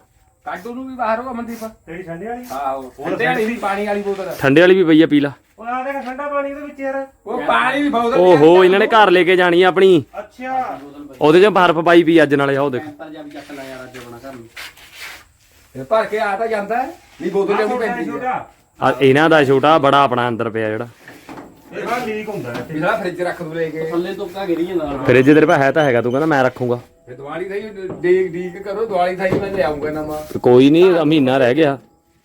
ਕੱਢ ਉਹਨੂੰ ਵੀ ਬਾਹਰ ਹੋ ਅਮਨਦੀਪ। ਤੇਰੀ ਠੰਡੇ ਵਾਲੀ? ਆਹੋ ਠੰਡੇ ਵਾਲੀ ਵੀ ਪਾਣੀ ਵਾਲੀ ਬੋਤਲ। ਠੰਡੇ ਵਾਲੀ ਵੀ ਪਈ ਆ ਪੀ ਲਾ। ਉਹ ਆ ਦੇਖ ਠੰਡਾ ਪਾਣੀ ਇਹਦੇ ਵਿੱਚ ਯਾਰ। ਉਹ ਪਾਣੀ ਦੀ ਬੋਤਲ ਓਹੋ ਇਹਨਾਂ ਨੇ ਘਰ ਲੈ ਕੇ ਜਾਣੀ ਆ ਆਪਣੀ। ਅੱਛਾ। ਉਹਦੇ ਚ ਬਰਫ ਪਾਈ ਪਈ ਅੱਜ ਨਾਲੇ ਆਓ ਦੇਖ। ਪਰ ਜਾ ਵੀ ਚੱਕ ਲੈ ਯਾਰ ਅੱਜ ਆਪਣਾ ਘਰ ਨੂੰ। ਇਹ ਭਰ ਕੇ ਆ ਤਾਂ ਜਾਂਦਾ ਹੈ। ਨਹੀਂ ਬੋਤਲ ਲਿਆਉਣੀ ਪੈਂਦੀ ਹੈ ਛੋਟਾ। ਆ ਇਹਨਾਂ ਦਾ ਛੋਟਾ ਬੜਾ ਆਪਣਾ ਅੰਦਰ ਪਿਆ ਜਿਹੜਾ। ਇਹ ਲੀਕ ਹੁੰਦਾ ਹੈ ਪਿਛਲਾ ਫ੍ਰਿਜ ਰੱਖ ਦੂ ਲੈ ਕੇ। ਥੱਲੇ ਤੋਂ ਕਾ ਗਿਰੀ ਜਾਂਦਾ। ਫ੍ਰਿਜ ਤੇਰੇ ਪਾ ਹੈ ਤਾਂ ਹੈਗਾ ਤੂੰ ਕਹਿੰਦਾ ਮੈਂ ਰੱਖੂਗਾ। ਫਿਰ ਦਿਵਾਲੀ ਥਾਈ ਡੀਕ ਡੀਕ ਕਰੋ ਦਿਵਾਲੀ ਥਾਈ ਮੈਂ ਲਿਆਉਂਗਾ ਨਵਾਂ। ਕੋਈ ਨਹੀਂ ਮਹੀਨਾ ਰਹਿ ਗਿਆ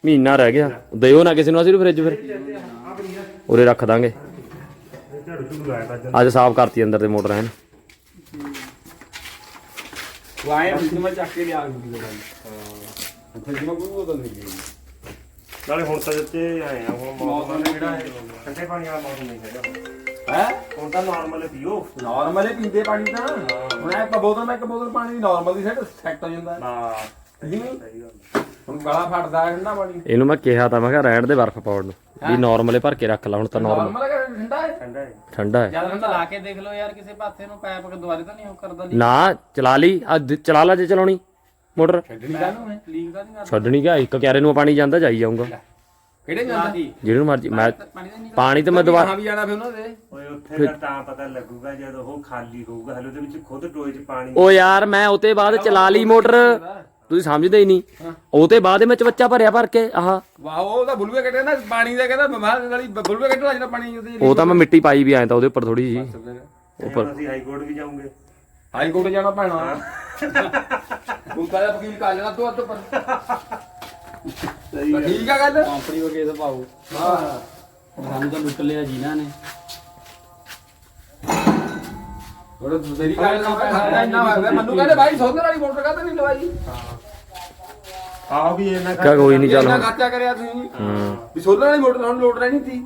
ਮਹੀਨਾ ਰਹਿ ਗਿਆ। ਦਿਓ ਨਾ ਕਿਸੇ ਨੂੰ ਅਸੀਂ ਫ੍ਰਿਜ ਫਿਰ। ਉਰੇ ਰੱਖ ਦਾਂਗੇ। ਅੱਜ ਸਾਫ਼ ਕਰਤੀ ਅੰਦਰ ਦੇ ਮੋਟਰ ਹਨ ਫ੍ਰਿਜ ਮੈਂ ਚੱਕ ਕੇ ਲਿਆ ਦੂੰਗੀ ਦਵਾਈ ਹਾਂ। ਫ੍ਰਿਜ ਮੈਂ ਕੋਈ ਬੋਤਲ ਨਹੀਂ ਲਈ ਨਾਲੇ ਹੁਣ ਤਾਂ ਜਿੱਤੇ ਆਏ ਆ ਹੁਣ ਮੌਸਮ ਜਿਹੜਾ ਹੈ? ਠੰਡੇ ਪਾਣੀ ਵਾਲਾ ਮੌਸਮ ਨਹੀਂ ਹੈਗਾ। ਹੈ? ਹੁਣ ਤਾਂ ਨਾਰਮਲ ਪੀਓ। ਨਾਰਮਲ ਹੀ ਪੀਂਦੇ ਪਾਣੀ ਤਾਂ। ਹੁਣ ਇਹ ਇੱਕ ਬੋਤਲ ਮੈਂ ਇੱਕ ਬੋਤਲ ਪਾਣੀ ਦੀ ਨਾਰਮਲ ਦੀ ਸੈੱਟ ਸੈੱਟ ਹੋ ਜਾਂਦਾ ਨਾ ਨਹੀਂ ਸਹੀ ਗੱਲ। ਹੁਣ ਗਲਾ ਫਟਦਾ ਹੈ ਠੰਡਾ ਪਾਣੀ। ਇਹਨੂੰ ਮੈਂ ਕਿਹਾ ਤਾਂ ਮੈਂ ਕਿਹਾ ਰਹਿਣ ਦੇ ਬਰਫ ਪਾਉਣ ਨੂੰ। ਵੀ ਨਾਰਮਲੇ ਭਰ ਕੇ ਰੱਖ ਲਾ ਹੁਣ ਤਾਂ ਨਾਰਮਲ ਨਾਰਮਲ ਹੈ ਕਿ ਠੰਡਾ ਹੈ? ਠੰਡਾ ਹੈ। ਠੰਡਾ ਹੈ। ਜਦ ਹੁਣ ਲਾ ਕੇ ਦੇਖ ਲਓ ਯਾਰ ਕਿਸੇ ਪਾਸੇ ਨੂੰ ਪੈਪ ਕੇ ਦੁਆਰੇ ਤਾਂ ਨਹੀਂ ਉਹ ਕਰਦਾ ਲੀਕ ਨਾ ਚਲਾ ਲਈ। ਅੱਜ ਚਲਾ ਲਾ ਜੇ ਚਲਾਉਣੀ। ਮੋਟਰ। ਛੱਡਣੀ ਕਾਹਨੂੰ ਹੈ? ਲੀਕ ਤਾਂ ਨਹੀਂ ਕਰਦਾ ਛੱਡਣੀ ਕਿਆ? ਇੱਕ ਕਿਆਰੇ ਨੂੰ ਪਾਣੀ ਜਾਂਦਾ ਜਾਈ ਜਾਊਗਾ। ਕਿਹੜੇ ਜਾਂਦਾ ਜੀ ਜਿਹਨੂੰ ਮਰਜ਼ੀ ਮੈਂ ਪਾਣੀ ਤਾਂ ਮੈਂ ਦੁਬਾਰਾ ਕਹਾਂ ਵੀ ਜਾਣਾ ਫਿਰ ਉਹਨਾਂ ਦੇ ਓਏ ਉੱਥੇ ਤਾਂ ਤਾਂ ਪਤਾ ਲੱਗੂਗਾ ਜਦੋਂ ਉਹ ਖਾਲੀ ਹੋਊਗਾ ਹਲੇ ਉਹਦੇ ਵਿੱਚ ਖੁਦ ਟੋਏ 'ਚ ਪਾਣੀ ਓ ਯਾਰ ਮੈਂ ਉਤੇ ਬਾਅਦ ਚਲਾ ਲਈ ਮੋਟਰ। ਤੁਸੀਂ ਸਮਝਦੇ ਹੀ ਨਹੀਂ। ਉਹਤੇ ਬਾਅਦ ਵਿੱਚ ਬੱਚਾ ਭਰਿਆ ਭਰ ਕੇ ਆਹ। ਵਾਹ ਉਹ ਤਾਂ ਬੁਲਵੇ ਕੱਟੇ ਨਾ ਪਾਣੀ ਦਾ ਕਹਿੰਦਾ ਬਿਮਾਰ ਵਾਲੀ ਬੁਲਵੇ ਕੱਟਣਾ ਜਿਹੜਾ ਪਾਣੀ ਉਹਦੇ ਉਹ ਤਾਂ ਮੈਂ ਮਿੱਟੀ ਪਾਈ ਵੀ ਆਇਆ ਤਾਂ ਉਹਦੇ ਉੱਪਰ ਥੋੜੀ ਜੀ ਉੱਪਰ। ਅਸੀਂ ਹਾਈ ਕੋਰਟ ਵੀ ਜਾਵਾਂਗੇ ਹਾਈ ਕੋਰਟ ਜਾਣਾ ਪੈਣਾ। ਉਹ ਕਾਲਾ ਵਕੀਲ ਕਾ ਲੈਣਾ ਤੂੰ ਅੱਧ ਪਰ ਠੀਕ ਆ ਗੱਲ? ਕੰਪਨੀ ਕੋ ਕੇਸ ਪਾਓ। ਹਾਂ। ਸਾਨੂੰ ਤਾਂ ਲੁੱਟ ਲਿਆ ਜੀਨਾ ਨੇ। ਉਹ ਮੇਰੀ ਗੱਲ ਨਾ ਇੰਨਾ ਹੋਇਆ। ਮੈਨੂੰ ਕਹਿੰਦੇ ਭਾਈ ਸੋਧਰ ਵਾਲੀ ਮੋਟਰ ਕਾਹਤੇ ਨਹੀਂ ਲਵਾਈ? ਆਹ ਵੀ ਇਹਨਾਂ ਕਿਆ ਕੋਈ ਨਹੀਂ ਚੱਲ ਹੁਣ। ਖਰਚਾ ਕਰਿਆ ਤੁਸੀਂ। ਹੂੰ। ਵੀ ਸੋਧਰ ਵਾਲੀ ਮੋਟਰ ਹੁਣ ਲੋਡ ਰਹਿਣੀ ਸੀ।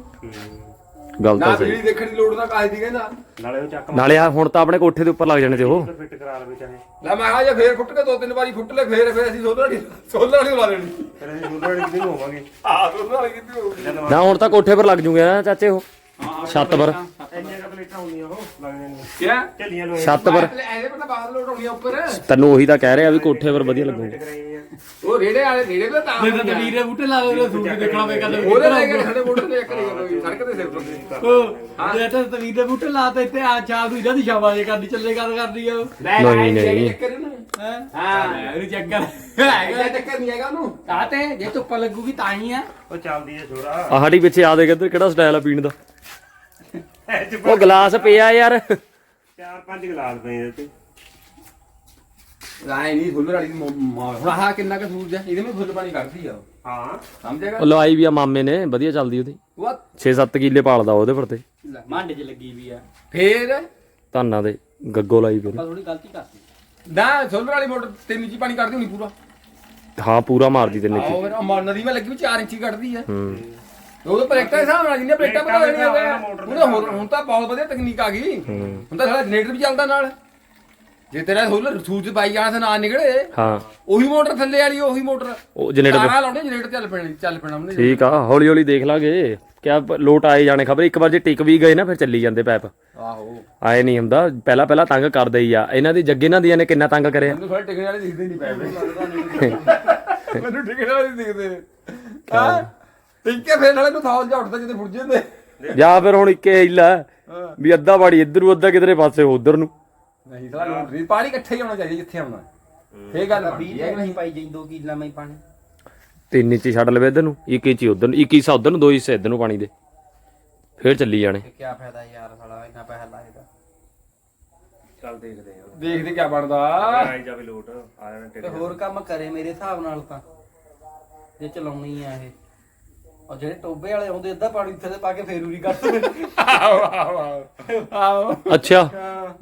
ਗੱਲ ਨਾ ਤਾਂ ਸਹੀ। ਬਿਜਲੀ ਦੇਖਣ ਦੀ ਲੋੜ ਨਾ ਕਾਹਦੀ ਕਹਿੰਦਾ। ਨਾਲੇ ਉਹ ਚੱਕ ਨਾਲੇ ਆ ਹੁਣ ਤਾਂ ਆਪਣੇ ਕੋਠੇ ਦੇ ਉੱਪਰ ਲੱਗ ਜਾਣੇ ਤੇ ਉਹ। ਫਿੱਟ ਕਰਾ ਲਵੇ ਚਾਹੇ। ਲੈ ਮੈਂ ਕਿਹਾ ਜੇ ਫੇਰ ਫੁੱਟ ਕੇ ਦੋ ਤਿੰਨ ਵਾਰੀ ਫੁੱਟ ਲੈ ਫੇਰ ਫੇਰ ਅਸੀਂ ਸੋਧਰ ਵਾਲੀ ਲਵਾ ਲੈਣੀ ਫਿਰ ਅਸੀਂ ਵਾਲੀ ਕਿਤੇ ਨੂੰ ਹੋਵਾਂਗੇ। ਆਹ ਸੋਧਰ ਵਾਲੀ ਕਿੱਥੇ ਹੋਊਗੀ। ਨਾ ਹੁਣ ਤਾਂ ਕੋਠੇ ਪਰ ਲੱਗ ਜੂਗੇ ਨਾ ਚਾਚੇ ਉਹ। ਛੱਤ ਪਰ। ਇੰਨੀਆਂ ਕੁ ਪਲੇਟਾਂ ਹੁੰਦੀਆਂ ਉਹ ਛੱਤ ਪਰ ਐਦੇ ਪਤਾ ਬਾਹਰ ਲੋਡ ਹੋਣੀ ਆ ਉੱਪਰ। ਤੈਨੂੰ ਉਹੀ ਤਾਂ ਕਹਿ ਰਿਹਾ ਵੀ ਕੋਠੇ ਪਰ ਵਧੀਆ ਲੱਗੂ ਕਰਾਈਆਂ ਉਹ ਰੇੜੇ ਵਾਲੇ ਰੇੜੇ ਤੇ ਤਾਂ ਤੇ ਵੀਰੇ ਬੂਟੇ ਲਾ ਲਓ ਸੂਟ ਦੇਖਣਾ ਵੇ ਕਦੇ ਉਹਦੇ ਲੈ ਕੇ ਸਾਡੇ ਮੋਟਰ ਤੇ ਇੱਕ ਨਹੀਂ ਕਰੋਗੀ ਸੜਕ ਤੇ ਸਿਰ ਤੋਂ। ਉਹ ਜੇ ਤਾਂ ਤਵੀਰ ਦੇ ਬੂਟੇ ਲਾ ਤੇ ਇੱਥੇ ਆ ਚਾਹ ਇਹਨਾਂ ਦੀ ਸ਼ਾਬਾਸ਼ ਕਰਦੀ ਚੱਲੇ ਗੱਲ ਕਰਦੀ ਆ ਉਹ। ਨਹੀਂ, ਨਹੀਂ। ਚੱਕਰ ਹੈਂ? ਹਾਂ। ਇਹਨੂੰ ਚੱਕਰ ਨਹੀਂ ਹੈਗਾ ਉਹਨੂੰ। ਕਾਤੇ ਜੇ ਧੁੱਪ ਲੱਗੂਗੀ ਤਾਂ ਹੀ ਆ। ਉਹ ਚੱਲਦੀ ਹੈ ਛੋਰਾ ਆ ਸਾਡੀ ਪਿੱਛੇ ਆ ਦੇ ਕਿੱਧਰ ਕਿਹੜਾ ਸਟਾਈਲ ਆ ਪੀਣ ਦਾ। ਉਹ ਗਲਾਸ ਪਿਆ ਯਾਰ। ਚਾਰ ਪੰਜ ਗਲਾਸ ਪਏ ਇਹਦੇ ਤੇ ਰਾਏ ਨਹੀਂ ਫੁੱਲ ਵਾਲੀ ਮ- ਮ- ਹੁਣ ਆਹ ਕਿੰਨਾ ਕੁ ਸੂਰਜ ਹੈ? ਇਹਦੇ ਵਿੱਚ ਫੁੱਲ ਪਾਣੀ ਕੱਢਦੀ ਆ ਉਹ। ਹਾਂ। ਸਮਝੇਗਾ ਉਹ ਲਵਾਈ ਵੀ ਆ ਮਾਮੇ ਨੇ ਵਧੀਆ ਚੱਲਦੀ ਉਹਦੀ। ਉਹ 6-7 ਕਿੱਲੇ ਪਾਲਦਾ ਉਹਦੇ ਪਰ ਤੇ। ਮੰਡ 'ਚ ਲੱਗੀ ਵੀ ਆ। ਫੇਰ? ਧਾਨਾਂ ਦੇ ਗੱਗੋ ਲਾਈ ਵੀ ਪਰ ਥੋੜੀ ਗਲਤੀ ਕਰਤੀ। ਨਾ ਸੋਲਰ ਵਾਲੀ ਮੋਟਰ ਤਿੰਨ ਇੰਚੀ ਪਾਣੀ ਕੱਢਦੀ ਹੋਣੀ ਪੂਰਾ। ਹਾਂ ਪੂਰਾ ਮਾਰਦੀ ਤਿੰਨ ਇੰਚੀ ਆਹੋ ਫਿਰ ਅਮਰ ਨਦੀ ਮੈਂ ਲੱਗੀ ਵੀ 4 ਇੰਚੀ ਕੱਢਦੀ ਆ। ਹੂੰ। ਉਹ ਤਾਂ ਦੇ ਹਿਸਾਬ ਨਾਲ ਜਿੰਨੀਆਂ ਪਲੇਟਾਂ ਬਣਾ ਦੇਣੀਆਂ ਉਹਦਾ ਹੋਰ ਹੁਣ ਤਾਂ ਬਹੁਤ ਵਧੀਆ ਤਕਨੀਕ ਆ ਗਈ। ਹੁਣ ਤਾਂ ਸਾਡਾ ਜਨਰੇਟਰ ਵੀ ਚੱਲਦਾ ਨਾਲ। ਜੇ ਤੇਰਾ ਸੋਲਰ ਸੂਰਜ ਪਾਈ ਜਾਣਾ ਤਾਂ ਨਾ ਨਿਕਲੇ ਹਾਂ। ਉਹੀ ਮੋਟਰ ਥੱਲੇ ਵਾਲੀ ਉਹੀ ਮੋਟਰ। ਉਹ ਜਨਰੇਟਰ ਤਾਰਾਂ ਲਾਉਣੇ ਜਨਰੇਟਰ ਚੱਲ ਪੈਣੇ ਚੱਲ ਪੈਣਾ ਉਹਨੇ। ਠੀਕ ਆ ਹੌਲੀ ਹੌਲੀ ਦੇਖ ਲਾਂਗੇ। ਕਿਆ ਲੋਟ ਆਏ ਜਾਣੇ ਖਬਰ ਇੱਕ ਵਾਰ ਜੇ ਟਿਕ ਵੀ ਗਏ ਨਾ ਫਿਰ ਚੱਲੀ ਜਾਂਦੇ ਪੈਪ। ਆਹੋ। ਆਏ ਨਹੀਂ ਹੁੰਦਾ। ਪਹਿਲਾਂ ਪਹਿਲਾਂ ਤੰਗ ਕਰਦੇ ਹੀ ਆ। ਇਹਨਾਂ ਦੀ ਜੱਗੇ ਇਹਨਾਂ ਦੀਆਂ ਨੇ ਕਿੰਨਾ ਤੰਗ ਕਰਿਆ? ਮੈਨੂੰ ਥੋੜਾ ਟਿਕਣ ਵਾਲੇ ਦਿਖਦੇ ਨਹੀਂ ਪਏ। ਮੈਨੂੰ ਟਿਕਣ ਵਾਲੇ ਦਿਖਦੇ ਹਾਂ? ਟਿੱਕੇ ਫੇਰ ਨਾਲੇ ਨੂੰ ਥਾਲ ਜਾ ਉੱਠਦਾ ਜਿੱਦੇ ਫੁੱਟ ਜਾਂਦੇ। ਜਾਂ ਫਿਰ ਹੁਣ ਇੱਕੇ ਹਿੱਲਾ ਵੀ ਅੱਧਾ ਬਾੜੀ ਇੱਧਰ ਨੂੰ ਅੱਧਾ ਕਿਧਰੇ ਪਾਸੇ ਉਧਰ ਨੂੰ। ਨਹੀਂ ਸਾਲਾ ਲੋਟ ਨਹੀਂ ਪਾਣੀ ਇਕੱਠਾ ਹੀ ਆਉਣਾ ਚਾਹੀਦਾ ਜਿੱਥੇ ਆਉਣਾ ਫੇਰ ਗੱਲ ਬਣਦੀ ਹੈ। ਕਿ ਨਹੀਂ ਪਾਈ ਜਾਈ 2 ਕਿੱਲਾ ਮੈਂ ਪਾਣੀ। ਤਿੰਨ ਇੰਚੀ ਛੱਡ ਲਵੇ ਇੱਧਰ ਨੂੰ ਇੱਕ ਇੰਚੀ ਉਧਰ ਨੂੰ ਇੱਕ ਹਿੱਸਾ ਉਧਰ ਨੂੰ ਦੋ ਹਿੱਸੇ ਇੱਧਰ ਨੂੰ ਪਾਣੀ ਦੇ। ਫੇਰ ਚੱਲੀ ਜਾਣੇ। ਕੀ ਫਾਇਦਾ ਯਾਰ ਸਾਲਾ ਇੰਨਾ ਪੈਸਾ ਲਾਏਗਾ। ਚੱਲ ਦੇਖਦੇ ਆ। ਦੇਖਦੇ ਕੀ ਬਣਦਾ। ਆਈ ਜਾਵੇ ਲੋਟ ਆ ਜਾਣਾ ਤੇ ਹੋਰ ਕੰਮ ਕਰੇ ਮੇਰੇ ਹਿਸਾਬ ਨਾਲ ਤਾਂ। ਜੇ ਚਲਾਉਣੀ ਆ ਇਹ। ਔਰ ਜਿਹੜੇ ਟੋਬੇ ਵਾਲੇ ਆਉਂਦੇ ਅੱਧਾ ਪਾਣੀ ਇੱਥੇ ਤੇ ਪਾ ਕੇ ਫੇਰ ਉਰੀ ਕਰਦੇ ਆਓ ਆਓ ਆਓ। ਅੱਛਾ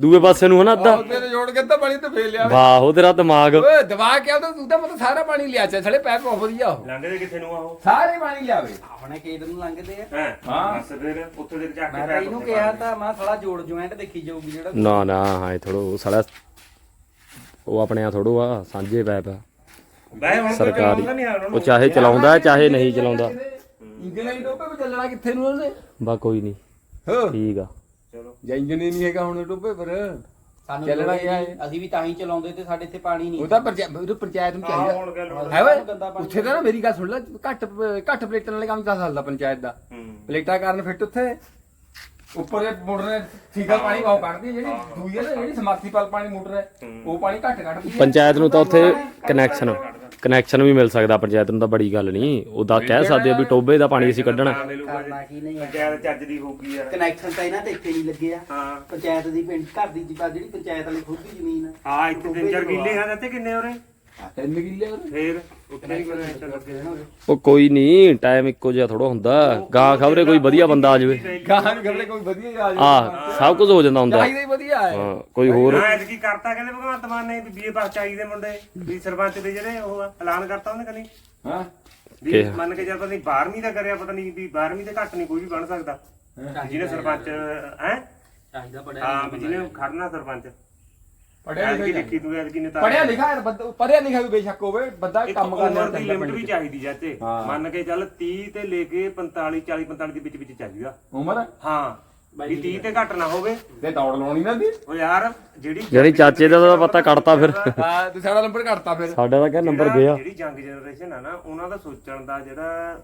ਦੂਏ ਪਾਸੇ ਨੂੰ ਹਨਾ ਅੱਧਾ? ਉਹਦੇ ਤੇ ਜੋੜ ਕੇ ਤਾਂ ਪਾਣੀ ਤੇ ਫੇਰ ਲਿਆ। ਵਾਹ ਉਹ ਤੇਰਾ ਦਿਮਾਗ। ਓਏ ਦਵਾ ਕੇ ਆਉਂਦਾ ਤੂੰ ਤਾਂ ਮਤਲਬ ਸਾਰਾ ਪਾਣੀ ਲਿਆ ਚਾ ਥਲੇ ਪੈਪ ਬਹੁਤ ਵਧੀਆ ਉਹ। ਲੰਘਦੇ ਕਿੱਥੇ ਨੂੰ ਆ ਉਹ? ਸਾਰੇ ਪਾਣੀ ਲਿਆਵੇ। ਆਪਣੇ ਖੇਤ ਨੂੰ ਲੰਘਦੇ ਆ। ਹੈ ਹਾਂ। ਬਸ ਫਿਰ ਉੱਥੇ ਦੇ ਜਾ ਕੇ ਮੈਂ ਇਹਨੂੰ ਕਿਹਾ ਤਾਂ ਮੈਂ ਸਾਲਾ ਜੋੜ ਜੁਆਇੰਟ ਦੇਖੀ ਜਾਊਗੀ ਜਿਹੜਾ ਨਾ ਨਾ ਹਾਂ ਥੋੜੋ ਸਾਲਾ ਉਹ ਆਪਣੇ ਆ ਥੋੜੋ ਆ ਸਾਂਝੇ ਪੈਪ ਆ। ਬਾਈ ਹੁਣ ਕੋਈ ਸਰਕਾਰੀ ਚਲਾਉਂਦਾ ਨਹੀਂ ਆ ਉਹਨਾਂ ਉਹ ਚਾਹੇ ਚਲਾਉਂਦਾ ਹੈ, ਚਾਹੇ ਨਹੀਂ ਚਲਾਉਂਦਾ। ਇੰਜਨ ਹੀ ਟੋਪੇ ਕੋ ਚੱਲਣਾ ਕਿੱਥੇ ਨੂੰ ਉਹਨੇ ਬਾ ਕੋਈ ਨਹੀਂ। ਹੋ। ਠੀਕ ਆ। ਜਾਂ ਇੰਜਨ ਹੀ ਨਹੀਂ ਹੈਗਾ ਹੁਣ ਟੋਪੇ ਪਰ। ਸਾਨੂੰ ਚੱਲਣਾ ਲੋੜ ਹੀ। ਅਸੀਂ ਵੀ ਤਾਂ ਹੀ ਚਲਾਉਂਦੇ ਤੇ ਸਾਡੇ ਇੱਥੇ ਪਾਣੀ ਨਹੀਂ ਉਹ ਤਾਂ ਪੰਚਾਇਤ ਉਹ ਪੰਚਾਇਤ ਨੂੰ ਹਾਂ, ਚਾਹੀਦਾ। ਹੁਣ ਗੱਲ ਹੋ। ਓਏ ਗੰਦਾ ਪਾਣੀ ਉੱਥੇ ਤਾਂ ਨਾ ਮੇਰੀ ਗੱਲ ਸੁਣ ਲੈ ਘੱਟ ਘੱਟ ਪਲੇਟਾਂ ਵਾਲੇ ਕੰਮ ਚੱਲ ਸਕਦਾ ਪੰਚਾਇਤ ਦਾ। ਹੂੰ। ਪਲੇਟਾਂ ਕਾਰਨ ਫਿੱਟ ਉੱਥੇ। ਉੱਪਰ ਇਹ ਮੋਟਰ ਨੇ ਠੀਕਾ ਪਾਣੀ ਬਹੁਤ ਕੱਢਦੀ ਹੈ ਜਿਹੜੀ ਦੂਈ ਹੈ ਨਾ ਜਿਹੜੀ ਸਮਰਸੀਪਲ ਪਾਣੀ ਮੋਟਰ ਹੈ। ਉਹ ਪਾਣੀ ਘੱਟ ਕੱਢਦੀ ਹੈ ਪੰਚਾਇਤ ਨੂੰ ਤਾਂ ਉੱਥੇ ਕਨੈਕਸ਼ਨ ਕਨੈਕਸ਼ਨ ਵੀ ਮਿਲ ਸਕਦਾ ਪੰਚਾਇਤ ਨੂੰ ਤਾਂ ਬੜੀ ਗੱਲ ਨਹੀਂ। ਉਹਦਾ ਕਹਿ ਸਕਦੇ ਆ ਵੀ ਟੋਬੇ ਦਾ ਪਾਣੀ ਅਸੀਂ ਕੱਢਣਾ। ਆ ਮਿਲੂਗਾ ਕਰਨਾ ਕੀ ਨਹੀਂ ਆ। ਪੰਚਾਇਤ ਚੱਜ ਦੀ ਹੋਊਗੀ ਯਾਰ। ਕਨੈਕਸ਼ਨ ਤਾਂ ਇਹਨਾਂ ਤੇ ਇੱਥੇ ਨਹੀਂ ਲੱਗੇ ਆ। ਹਾਂ। ਪੰਚਾਇਤ ਦੀ ਪਿੰਡ ਘਰ ਦੀ ਜਿਹੜੀ ਪੰਚਾਇਤ ਵਾਲੀ ਖੁਦ ਦੀ ਜ਼ਮੀਨ ਆ ਆ ਇੱਥੇ ਤਿੰਨ ਚਾਰ ਕਿੱਲੇ ਆ ਤੇ ਕਿੰਨੇ ਹੋਰੇ ਤਿੰਨ ਕਿੱਲੇ ਉਹਦੇ। ਫੇਰ ਉੱਥੇ ਵੀ ਕਨੈਕਸ਼ਨ ਲੱਗੇ ਉਹ ਕੋਈ ਨਹੀਂ ਟਾਈਮ ਇੱਕੋ ਜਿਹਾ ਥੋੜਾ ਹੁੰਦਾ। ਗਾਂ ਖਬਰੇ ਕੋਈ ਵਧੀਆ ਬੰਦਾ ਆ ਜਾਵੇ। ਗਾਹਾਂ ਨੂੰ ਖਬਰੇ ਕੋਈ ਵਧੀਆ ਆ ਜਾਵੇ। ਆ ਸਭ ਕੁਝ ਹੋ ਜਾਂਦਾ ਹੁੰਦਾ। ਚਾਹੀਦਾ ਹੀ ਵਧੀਆ ਹੈ। ਹਾਂ ਕੋਈ ਹੋਰ? ਹਾਂ ਐਤਕੀ ਕਰਤਾ ਕਹਿੰਦੇ ਭਗਵੰਤ ਮਾਨ ਨੇ ਵੀ ਬੀਏ ਪਾਸ ਚਾਹੀਦੇ ਮੁੰਡੇ ਵੀ ਸਰਪੰਚ ਦੇ ਜਿਹੜੇ ਉਹ ਆ, ਐਲਾਨ ਕਰਤਾ ਉਹਨੇ ਕਨੀ। ਹਾਂ। ਵੀ ਕਿਹਾ। ਮੰਨ ਕੇ ਚੱਲ ਪਤਾ ਨਹੀਂ 12ਵੀਂ ਦਾ ਕਰਿਆ ਪਤਾ ਨਹੀਂ ਵੀ 12ਵੀਂ ਦੇ ਘੱਟ ਨਹੀਂ ਕੋਈ ਵੀ ਬਣ ਸਕਦਾ। ਜਿਹਨੇ ਸਰਪੰਚ ਹੈ? ਚਾਹੀਦਾ ਬੜਿਆ ਹਾਂ ਵੀ ਜਿਹਨੇ ਖੜਨਾ ਸਰਪੰਚ। ਪੜਿਆ ਐਤਕੀ ਲਿਖਿਆ ਲਿਖੀ ਤੂੰ ਐਤਕੀ ਨੇ ਤਾਂ ਪੜਿਆ ਲਿਖਿਆ ਹੈ ਬੰਦਾ ਪੜਿਆ ਲਿਖਿਆ ਵੀ ਬੇਸ਼ੱਕ ਹੋਵੇ ਬੰਦਾ ਇੱਕ ਕੰਮ ਕਰਨਾ ਉਮਰ ਦੀ ਲਿਮਟ ਵੀ। ਚਾਹੀਦੀ ਜਾਤੇ ਹਾਂ। ਮੰਨ ਕੇ ਚੱਲ 30 ਤੇ ਲੈ ਕੇ 45 40 45 ਦੇ ਵਿੱਚ ਵਿੱਚ ਚਾਹੀਦਾ ਉਮਰ? ਹਾਂ। ਵੀ 30 ਤੇ ਘੱਟ ਨਾ ਹੋਵੇ। ਤੇ ਦੌੜ ਲਾਉਣੀ ਨਾ ਦੀ? ਉਹ ਯਾਰ ਜਿਹੜੀ ਜਿਹੜੀ ਚਾਚੇ ਦਾ ਤਾਂ ਪਤਾ ਕੱਢਤਾ ਫਿਰ। ਹਾਂ ਤੂੰ ਸਾਡਾ ਨੰਬਰ ਘਟਤਾ ਫਿਰ। ਸਾਡਾ ਤਾਂ ਕਿਆ ਨੰਬਰ ਜਿਹੜਾ- ਗਿਆ। ਜਿਹੜੀ ਯੰਗ ਜਨਰੇਸ਼ਨ ਆ ਨਾ ਉਹਨਾਂ ਦਾ ਸੋਚਣ ਦਾ ਜਿਹੜਾ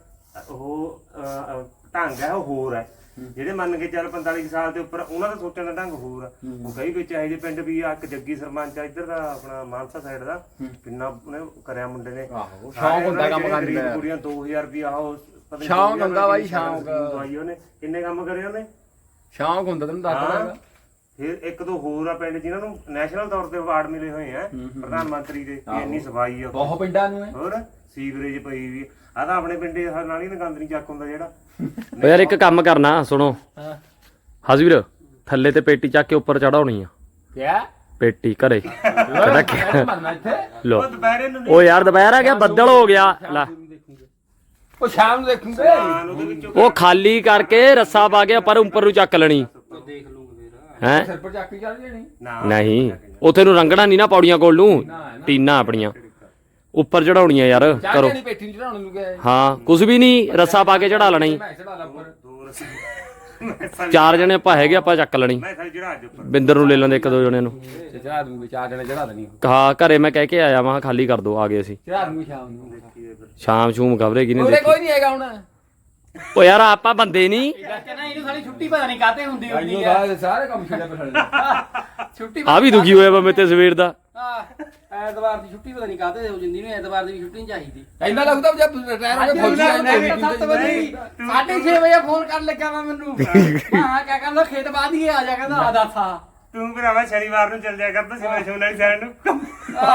ਉਹ ਅਹ, ਅਹ, ਢੰਗ ਹੈ ਉਹ ਹੋਰ ਹੈ। ਜਿਹੜੇ ਮੰਨ ਕੇ ਚੱਲ 45 ਸਾਲ ਦੇ ਉੱਪਰ ਉਹਨਾਂ ਦਾ ਸੋਚਣ ਦਾ ਢੰਗ ਹੋਰ ਆ। ਉਹ ਕਈ ਵਿੱਚ ਇਹੋ ਜਿਹੇ ਪਿੰਡ ਵੀ ਆ ਇੱਕ ਜੱਗੀ ਸਰਪੰਚ ਆ ਇੱਧਰ ਦਾ ਆਪਣਾ ਮਾਨਸਾ ਸਾਈਡ ਦਾ ਕਿੰਨਾ ਉਹਨੇ ਕਰਿਆ ਮੁੰਡੇ ਨੇ। ਆਹੋ ਸ਼ੌਂਕ ਹੁੰਦਾ ਕੰਮ ਕਰਨ ਦਾ। ਕੁੜੀਆਂ 2000 ਰੁਪਿਆ ਉਹ ਪਤਾ ਨੀ ਸ਼ੌਂਕ 2000 ਹੁੰਦਾ ਬਾਈ, ਸ਼ੌਂਕ। ਦਵਾਈ ਉਹਨੇ। ਕਿੰਨੇ ਕੰਮ ਕਰੇ ਉਹਨੇ? ਸ਼ੌਂਕ ਹੁੰਦਾ ਤੈਨੂੰ ਦੱਸਦਾ ਫਿਰ ਇੱਕ ਦੋ ਹੋਰ ਆ ਪਿੰਡ ਜਿਨ੍ਹਾਂ ਨੂੰ ਨੈਸ਼ਨਲ ਤੌਰ ਤੇ ਅਵਾਰਡ ਮਿਲੇ ਹੋਏ ਆ ਪ੍ਰਧਾਨ ਮੰਤਰੀ ਦੇ ਇੰਨੀ ਸਫ਼ਾਈ ਆ। ਬਹੁਤ ਪਿੰਡਾਂ ਨੂੰ ਹੋਰ ਸੀਵਰੇਜ ਪਈ ਵੀ ਆ ਤਾਂ ਆਪਣੇ ਪਿੰਡੇ ਨਾਲ ਹੀ ਨਾ ਗੰਦ ਨਹੀਂ ਚੱਕ ਹੁੰਦਾ ਜਿਹੜਾ। ਓ ਯਾਰ ਇੱਕ ਕੰਮ ਕਰਨਾ ਸੁਣੋ। ਹਜ਼ਵੀਰ ਥੱਲੇ ਤੇ ਪੇਟੀ ਚੱਕ ਕੇ ਉੱਪਰ ਚੜਾਉਣੀ ਆ। ਕਿਆ? ਪੇਟੀ ਘਰੇ। ਕਹਿੰਦਾ ਕਿ- ਮਰਨਾ ਇੱਥੇ। ਲੋ ਉਹ ਦੁਪਹਿਰੇ ਨੂੰ ਉਹ ਯਾਰ ਦੁਪਹਿਰ ਆ ਗਿਆ ਬੱਦਲ ਹੋ ਗਿਆ। ਲੈ। ਉਹ ਸ਼ਾਮ ਨੂੰ ਦੇਖੂਗੇ। ਨਿਸ਼ਾਨ ਉਹਦੇ ਵਿੱਚੋਂ ਉਹ ਖਾਲੀ ਕਰਕੇ ਰੱਸਾ ਪਾ ਕੇ ਪਰ ਉੱਪਰ ਨੂੰ ਚੱਕ ਲੈਣੀ। ਦੇਖ ਲੂੰਗੇ ਫਿਰ। ਹੈ? ਸਿਰ ਪਰ ਚੱਕ ਕੇ ਚੱਲ ਜਾਣੀ। ਨਾ। ਨਹੀਂ। ਉਥੇ ਨੂੰ ਰੰਗਣਾ ਨਹੀਂ ਨਾ ਪੌੜੀਆਂ ਕੋਲ ਨੂੰ। ਟੀਨਾ ਆਪਣੀਆਂ। ਉੱਪਰ ਚੜਾਉਣੀਆਂ ਯਾਰ ਕਰੋ। ਨਹੀਂ ਪੇਟੀ ਨੂੰ ਚੜਾਉਣ ਨੂੰ ਗਿਆ ਹਾਂ ਕੁਝ ਵੀ ਨਹੀਂ ਰੱਸਾ ਪਾ ਕੇ ਚੜਾ ਲੈਣਾ ਈ। ਮੈਂ ਚੜਾ ਲਾ ਉੱਪਰ। ਦੋ ਰਸੀ। ਮੈਂ ਸਾਲੀ ਚਾਰ ਜਣੇ ਆਪਾਂ ਹੈਗੇ ਆਪਾਂ ਚੱਕ ਲੈਣੀ। ਮੈਂ ਸਾਲੀ ਜਿਹੜਾ ਅੱਜ ਉੱਪਰ। ਬਿੰਦਰ ਨੂੰ ਲੈ ਲੈਂਦੇ ਇੱਕ ਦੋ ਜਣਿਆਂ ਨੂੰ। ਤੇ ਚੜਾ ਦੂੰਗੇ ਚਾਰ ਜਣੇ ਚੜਾ ਦੇਣੀ ਕਹਾ ਘਰੇ ਮੈਂ ਕਹਿ ਕੇ ਆਇਆ ਮੈਂ ਕਿਹਾ ਖਾਲੀ ਕਰ ਦੋ ਆ ਗਏ ਅਸੀਂ। ਚੜਾ ਦੂੰਗੇ ਸ਼ਾਮ ਨੂੰ। ਸ਼ਾਮ ਸ਼ੂਮ ਖਬਰੇ ਕਿਨੇ ਉਹਦੇ ਦੇਖੀ। ਕੋਈ ਨਹੀਂ ਹੈਗਾ ਹੁਣ। ਓ ਯਾਰ ਆਪਾਂ ਬੰਦੇ ਨਹੀਂ। ਕਹਿੰਦਾ ਇਹਨੂੰ ਸਾਲੀ ਛੁੱਟੀ ਪਤਾ ਨਹੀਂ ਕਾਤੇ ਹੁੰਦੀ ਹੁੰਦੀ ਦਾ ਸਾਰੇ ਕੰਮ ਛੁੱਟੀ ਆ ਵੀ ਦੁਖੀ ਹੋਇਆ ਵਾ ਤੇ ਸਵੇਰ ਦਾ। ਹਾਂ ਐਤਵਾਰ ਦੀ ਛੁੱਟੀ ਪਤਾ ਨਹੀਂ ਕਾਤੇ ਹੋ ਜਾਂਦੀ ਨੂੰ ਐਤਵਾਰ ਦੀ ਵੀ ਛੁੱਟੀ ਨਹੀਂ ਚਾਹੀਦੀ। ਇੰਨਾ ਲੱਗਦਾ ਜਦ ਰਿਟਾਇਰ ਹੋ ਕੇ ਫੌਜੀ ਆਏ ਨੇ ਸੱਤ ਵਜੇ ਸਾਢੇ ਛੇ ਵਜੇ ਫੋਨ ਕਰਨ ਲੱਗਾ ਵਾ ਮੈਨੂੰ। ਹਾਂ ਕਿਆ ਕਹਿੰਦਾ ਖੇਤ ਬਾਦ ਹੀ ਆ ਜਾ ਕਹਿੰਦਾ ਆ ਦੱਸਾ ਤੂੰ ਭਰਾਵਾ ਸ਼ਨੀਵਾਰ ਨੂੰ ਚੱਲ ਜਾਇਆ ਕਰ ਸਿਮਾ ਸ਼ੋਨਾ ਦੀ ਸਾਈਡ ਨੂੰ।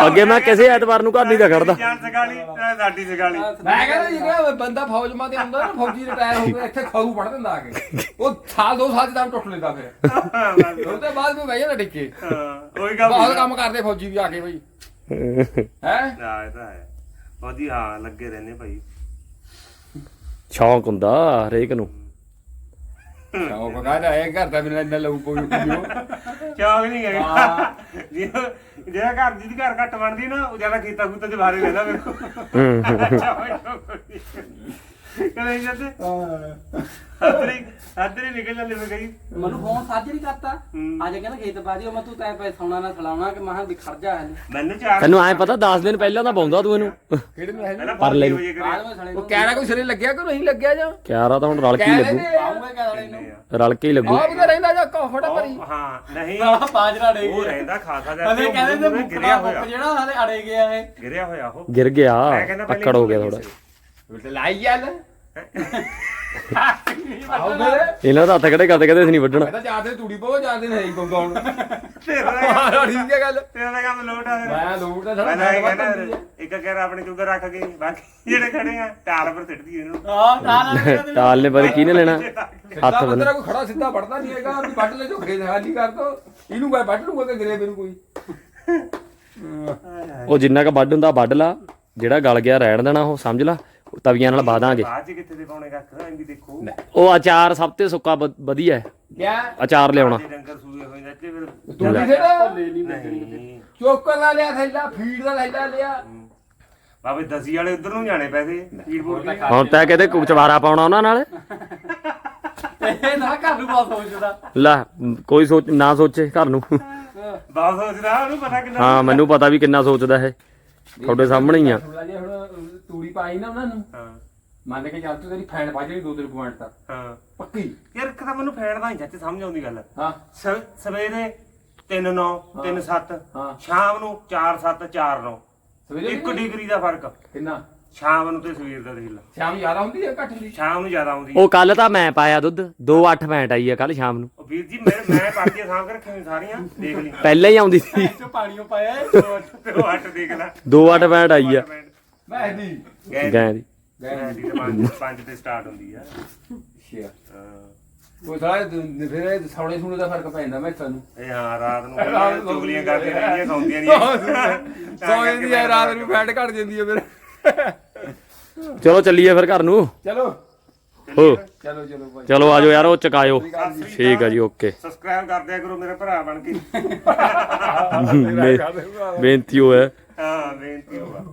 ਅੱਗੇ ਮੈਂ ਕਿਸੇ ਐਤਵਾਰ ਨੂੰ ਘਰ ਨਹੀਂ ਦਾ ਖੜਦਾ। ਜਾਨ ਸਗਾਲੀ ਤੇ ਸਾਡੀ ਸਗਾਲੀ ਮੈਂ ਕਹਿੰਦਾ ਜੀ ਕਿ ਬੰਦਾ ਫੌਜ ਮਾ ਤੇ ਹੁੰਦਾ ਨਾ ਫੌਜੀ ਰਿਟਾਇਰ ਹੋ ਕੇ ਇੱਥੇ ਖਾਊ ਪੜ ਦਿੰਦਾ ਆ ਕੇ। ਉਹ ਸਾਲ ਦੋ ਸਾਲ ਚ ਦਮ ਟੁੱਟ ਲੈਂਦਾ ਫਿਰ। ਉਹ ਤੋਂ ਬਾਅਦ ਵੀ ਬਹਿ ਜਾਂਦਾ ਟਿੱਕੇ। ਹਾਂ ਉਹੀ ਗੱਲ ਬਹੁਤ ਕੰਮ ਕਰਦੇ ਫੌਜੀ ਵੀ ਆ ਕੇ ਬਈ। ਹੈ। ਨਾ ਇਹ ਤਾਂ ਹੈ। ਉਹਦੀ ਹਾਂ ਲੱਗੇ ਰਹਿੰਦੇ ਭਾਈ। ਸ਼ੌਂਕ ਹੁੰਦਾ ਹਰੇਕ ਨੂੰ। ਉਹ ਕਹਿੰਦਾ ਇਹ ਘਰ ਦਾ ਬਿਨਾਂ ਇੰਨਾ ਲਊ ਕੋਈ ਨਹੀਂ ਚੌਕ ਨਹੀਂ ਹੈਗਾ। ਜਿਹੜਾ ਜਿਹੜਾ ਘਰ ਜਿਹਦੀ ਘਰ ਘੱਟ ਬਣਦੀ ਨਾ ਉਹ ਜ਼ਿਆਦਾ ਖੇਤਾਂ ਖੂਤਾਂ ਚ ਬਾਹਰੇ ਰਹਿੰਦਾ ਮੇਰੇ ਕੋਲ। ਕਹਿੰਦੇ ਜਦ ਹੱਦਰੀ ਹੱਦਰੀ ਨਿਕਲ ਜਾਂਦੇ ਫਿਰ ਗਈ ਮੈਨੂੰ ਫੋਨ ਸਾਜ ਨਹੀਂ ਕਰਤਾ। ਹੂੰ। ਅੱਜ ਕਹਿੰਦਾ ਖੇਤ ਪਾ ਦਿਓ ਮੈਂ ਤੂੰ ਤੈ ਪੈ ਸੌਣਾ ਨਾ ਖਲਾਉਣਾ ਕਿ ਮਹਾਂ ਵੀ ਖੜ ਜਾ ਹਲੇ ਮੈਨੂੰ ਚਾਰ ਤੈਨੂੰ ਐ ਪਤਾ 10 ਦਿਨ ਪਹਿਲਾਂ ਤਾਂ ਪਾਉਂਦਾ ਤੂੰ ਇਹਨੂੰ। ਕਿਹੜੇ ਨੂੰ ਹੈ ਪਹਿਲਾਂ ਪਰ ਲੈ ਵਜੇ ਬਾਅਦ ਕਰੇ ਵਿੱਚ ਸੜੇ ਉਹ ਕਹਿਣਾ ਕੋਈ ਸਿਰੇ ਲੱਗਿਆ ਕਿ ਨਹੀਂ ਲੱਗਿਆ ਜਾਂ? ਕਿਆਰਾ ਤਾਂ ਹੁਣ ਰਲ ਕੇ ਹੀ ਲੱਗੂ। ਆਉਂਗਾ ਕਹ ਵਾਲੇ ਨੂੰ। ਰਲ ਕੇ ਹੀ ਲੱਗੂ। ਆਹ ਵੀ ਤਾਂ ਰਹਿੰਦਾ ਜਾਂ ਕੋਫੜਾ ਭਰੀ। ਉਹ ਹਾਂ ਨਹੀਂ। ਨਾ ਪਾਜਰਾ ਡੇ ਉਹ ਰਹਿੰਦਾ ਖਾਸਾ ਜਾ ਹਲੇ ਕਹਿੰਦੇ ਤੇ ਗਿਰਿਆ ਮੁੱਕਦਾ ਹੋਇਆ। ਮੁੱਕ ਜਿਹੜਾ ਹਲੇ ਅੜੇ ਗਿਆ ਇਹ ਗਿਰਿਆ ਹੋਇਆ ਉਹ। ਗਿਰ ਗਿਆ। ਮੈਂ ਕਹਿੰਦਾ ਪਹਿਲੇ ਅਕੜ ਹੋ ਗਿਆ ਥੋੜਾ ਤੇ ਲਾਈ ਚੱਲ ਆਓ ਮੇਰੇ ਇਹਨਾਂ ਦਾ ਹੱਥ ਖੜੇ ਕਰਦੇ ਕਹਿੰਦੇ ਅਸੀਂ ਨਹੀਂ ਵੱਢਣਾ। ਮੈਂ ਤਾਂ ਚਾਰ ਦਿਨ ਤੂੜੀ ਪੋ ਚਾਰ ਦਿਨ ਹੈ ਹੀ ਕੋਈ ਗਾਉਣ। ਤੇਰਾ ਤਾਂ ਕੰਮ- ਠੀਕ ਹੈ ਗੱਲ। ਤੇਰਾ ਤਾਂ ਕੰਮ ਲੋਟ ਆ ਫਿਰ। ਮੈਂ ਲੋੜ ਤਾਂ ਮੈਂ ਸਾਡਾ ਤਾਂ ਇਹ ਮੈਂ ਕਹਿੰਦਾ ਇੱਕ ਕਹਿ ਆਪਣੇ ਜੋਗਾ ਰੱਖ ਗਈ ਬਾਕੀ ਜਿਹੜੇ ਖੜੇ ਆ ਟਾਲ ਪਰ ਸਿੱਟਦੀ ਇਹਨੂੰ। ਹਾਂ ਨਾ ਨਾ ਟਾਲ ਨੇ ਪਰ ਕਿਹਨੇ ਲੈਣਾ? ਸਿੱਧਾ ਹੱਥ ਬੰਨ ਬੰਦਾ ਕੋਈ ਖੜਾ ਸਿੱਧਾ ਵੜਦਾ ਨਹੀਂ ਹੈਗਾ ਵੀ ਵੱਢ ਲੈ ਜੋ ਖੇਤ ਖਾਲੀ ਕਰ ਦੋ। ਇਹਨੂੰ ਕੋਈ ਵੱਢ ਲੂਗਾ ਕਿ ਗਿਰੇ ਮੈਨੂੰ ਕੋਈ? ਉਹ ਜਿੰਨਾ ਕ ਵੱਢ ਹੁੰਦਾ ਵੱਢ ਲਾ। ਜਿਹੜਾ ਗਲ ਗਿਆ ਰਹਿਣ ਦੇਣਾ ਉਹ ਸਮਝ ਲਾ। ਤਵੀਆਂ ਨਾਲ ਪਾ ਦਾਂਗੇ ਬਾਅਦ ਚ ਕਿੱਥੇ ਦੇ ਪਾਉਣੇ ਕੱਖ? ਐਂ ਵੀ ਦੇਖੋ। ਉਹ ਅਚਾਰ ਸਭ ਤੋਂ ਸੁੱਕਾ ਵ- ਵਧੀਆ ਹੈ। ਕਿਆ? ਅਚਾਰ ਲਿਆਉਣਾ। ਜੇ ਡੰਗਰ ਸੂਏ ਹੋਏ ਜਾਂਦੇ ਫਿਰ ਤੂੰ ਵੀ ਸਿੱਧਾ ਨਹੀਂ ਚੋਕਰ ਲਾ ਲਿਆ ਥੈਲਾ ਫੀਡ ਦਾ ਥੈਲਾ ਲਿਆ। ਬਾਬੇ ਦਸੀ ਵਾਲੇ ਉਧਰ ਨੂੰ ਜਾਣੇ ਪੈਸੇ। ਫੀਡ ਬੋਰਡ ਦੀ ਹੁਣ ਤਾਂ ਕਿਤੇ ਚਵਾਰਾ ਪਾਉਣਾ ਉਹਨਾਂ ਨਾਲ। ਇਹ ਨਾ ਘਰ ਨੂੰ ਬਹੁਤ ਸੋਚਦਾ। ਲੈ ਕੋਈ ਸੋਚ ਨਾ ਸੋਚੇ ਘਰ ਨੂੰ। ਬਾਬਾ ਸੋਚਦਾ ਉਹਨੂੰ ਪਤਾ ਕਿੰਨਾ ਹਾਂ ਮੈਨੂੰ ਪਤਾ ਵੀ ਕਿੰਨਾ ਸੋਚਦਾ ਇਹ। ਤੁਹਾਡੇ ਸਾਹਮਣੇ ਹੀ ਆ। ਥੋੜਾ ਜਿਹਾ ਹੁਣ ਤੂੜੀ ਪਾਈ ਨਾ ਉਹਨਾਂ ਨੂੰ। ਹਾਂ। ਮੰਨ ਕੇ ਚੱਲ ਤੂੰ ਤੇਰੀ ਫੈਨ ਪਾ ਜਿਹੜੀ 2-3 ਪੁਆਇੰਟ ਤੱਕ ਹਾਂ। ਪੱਕੀ? ਯਾਰ ਇੱਕ ਤਾਂ ਮੈਨੂੰ ਫੈੜਦਾ ਨਹੀਂ ਚਾਚੇ ਸਮਝ ਆਉਂਦੀ ਗੱਲ। ਹਾਂ। ਸ- ਸਵੇਰੇ 3 9 3 7 ਹਾਂ। ਸ਼ਾਮ ਨੂੰ 4 7 4 9 ਸਵੇਰੇ ਇੱਕ ਡਿਗਰੀ ਦਾ ਫ਼ਰਕ। ਕਿੰਨਾ? ਸ਼ਾਮ ਨੂੰ ਤੇ ਸਵੇਰ ਦਾ ਦੇਖ ਲਾ। ਸ਼ਾਮ ਜ਼ਿਆਦਾ ਹੁੰਦੀ ਹੈ ਘੱਟ ਹੁੰਦੀ? ਸ਼ਾਮ ਨੂੰ ਜ਼ਿਆਦਾ ਆਉਂਦੀ ਉਹ ਕੱਲ ਤਾਂ ਮੈਂ ਪਾਇਆ ਦੁੱਧ 2-8 ਪੈਂਟ ਆਈ ਆ ਕੱਲ ਸ਼ਾਮ ਨੂੰ। ਉਹ ਵੀਰ ਜੀ ਮੈਂ ਮੈਂ ਪਾਰਟੀਆਂ ਸਾਂਭ ਕੇ ਰੱਖੀਆਂ ਹੋਈਆਂ ਸਾਰੀਆਂ ਦੇਖ ਲਈ। ਪਹਿਲਾਂ ਹੀ ਆਉਂਦੀ ਸੀ। ਚ ਪਾਣੀਓ ਪਾਇਆ ਤੇ ਉਹ ਅੱਠ ਦੇਖ ਲੈ। 2-8 ਪੈਂਟ ਆਈ ਆ। ਮੈਂ ਦੀ ਗਏ ਗਾਂ ਦੀ ਤਾਂ ਪੰਜ ਪੰਜ ਤੇ ਸਟਾਰਟ ਹੁੰਦੀ ਆ। ਅੱਛਾ। ਉਹ ਸਾਲੇ ਫਿਰ ਇਹ ਸੌਣੇ ਸੂਣੇ ਦਾ ਫ਼ਰਕ ਪੈਂਦਾ ਮੈਂ ਤੁਹਾਨੂੰ ਇਹ ਹਾਂ ਰਾਤ ਨੂੰ ਚੁਗਲੀਆਂ ਕਰਦੇ ਰਹਿੰਦੀਆਂ ਸੌਂਦੀਆਂ ਨਹੀਂ ਸੌ ਜਾਂਦੀ ਹੈ ਰਾਤ ਨੂੰ ਫੈਟ ਘਟ ਜਾਂਦੀ ਹੈ ਫਿਰ। ਚਲੋ ਚੱਲੀਏ ਫਿਰ ਘਰ ਨੂੰ। ਚਲੋ। ਹੋ। ਚਲੋ ਚਲੋ ਭਾਈ। ਚਲੋ ਆਜੋ ਯਾਰ ਉਹ ਚਕਾਇਓ। ਠੀਕ ਆ ਜੀ ਓਕੇ। ਸਬਸਕ੍ਰਾਈਬ ਕਰ ਦਿਆ ਕਰੋ ਮੇਰੇ ਭਰਾ ਬਣ ਕੇ। ਬੇਨਤੀ ਹੋਇਆ ਹਾਂ। ਬੇਨਤੀ ਹੋਵਾ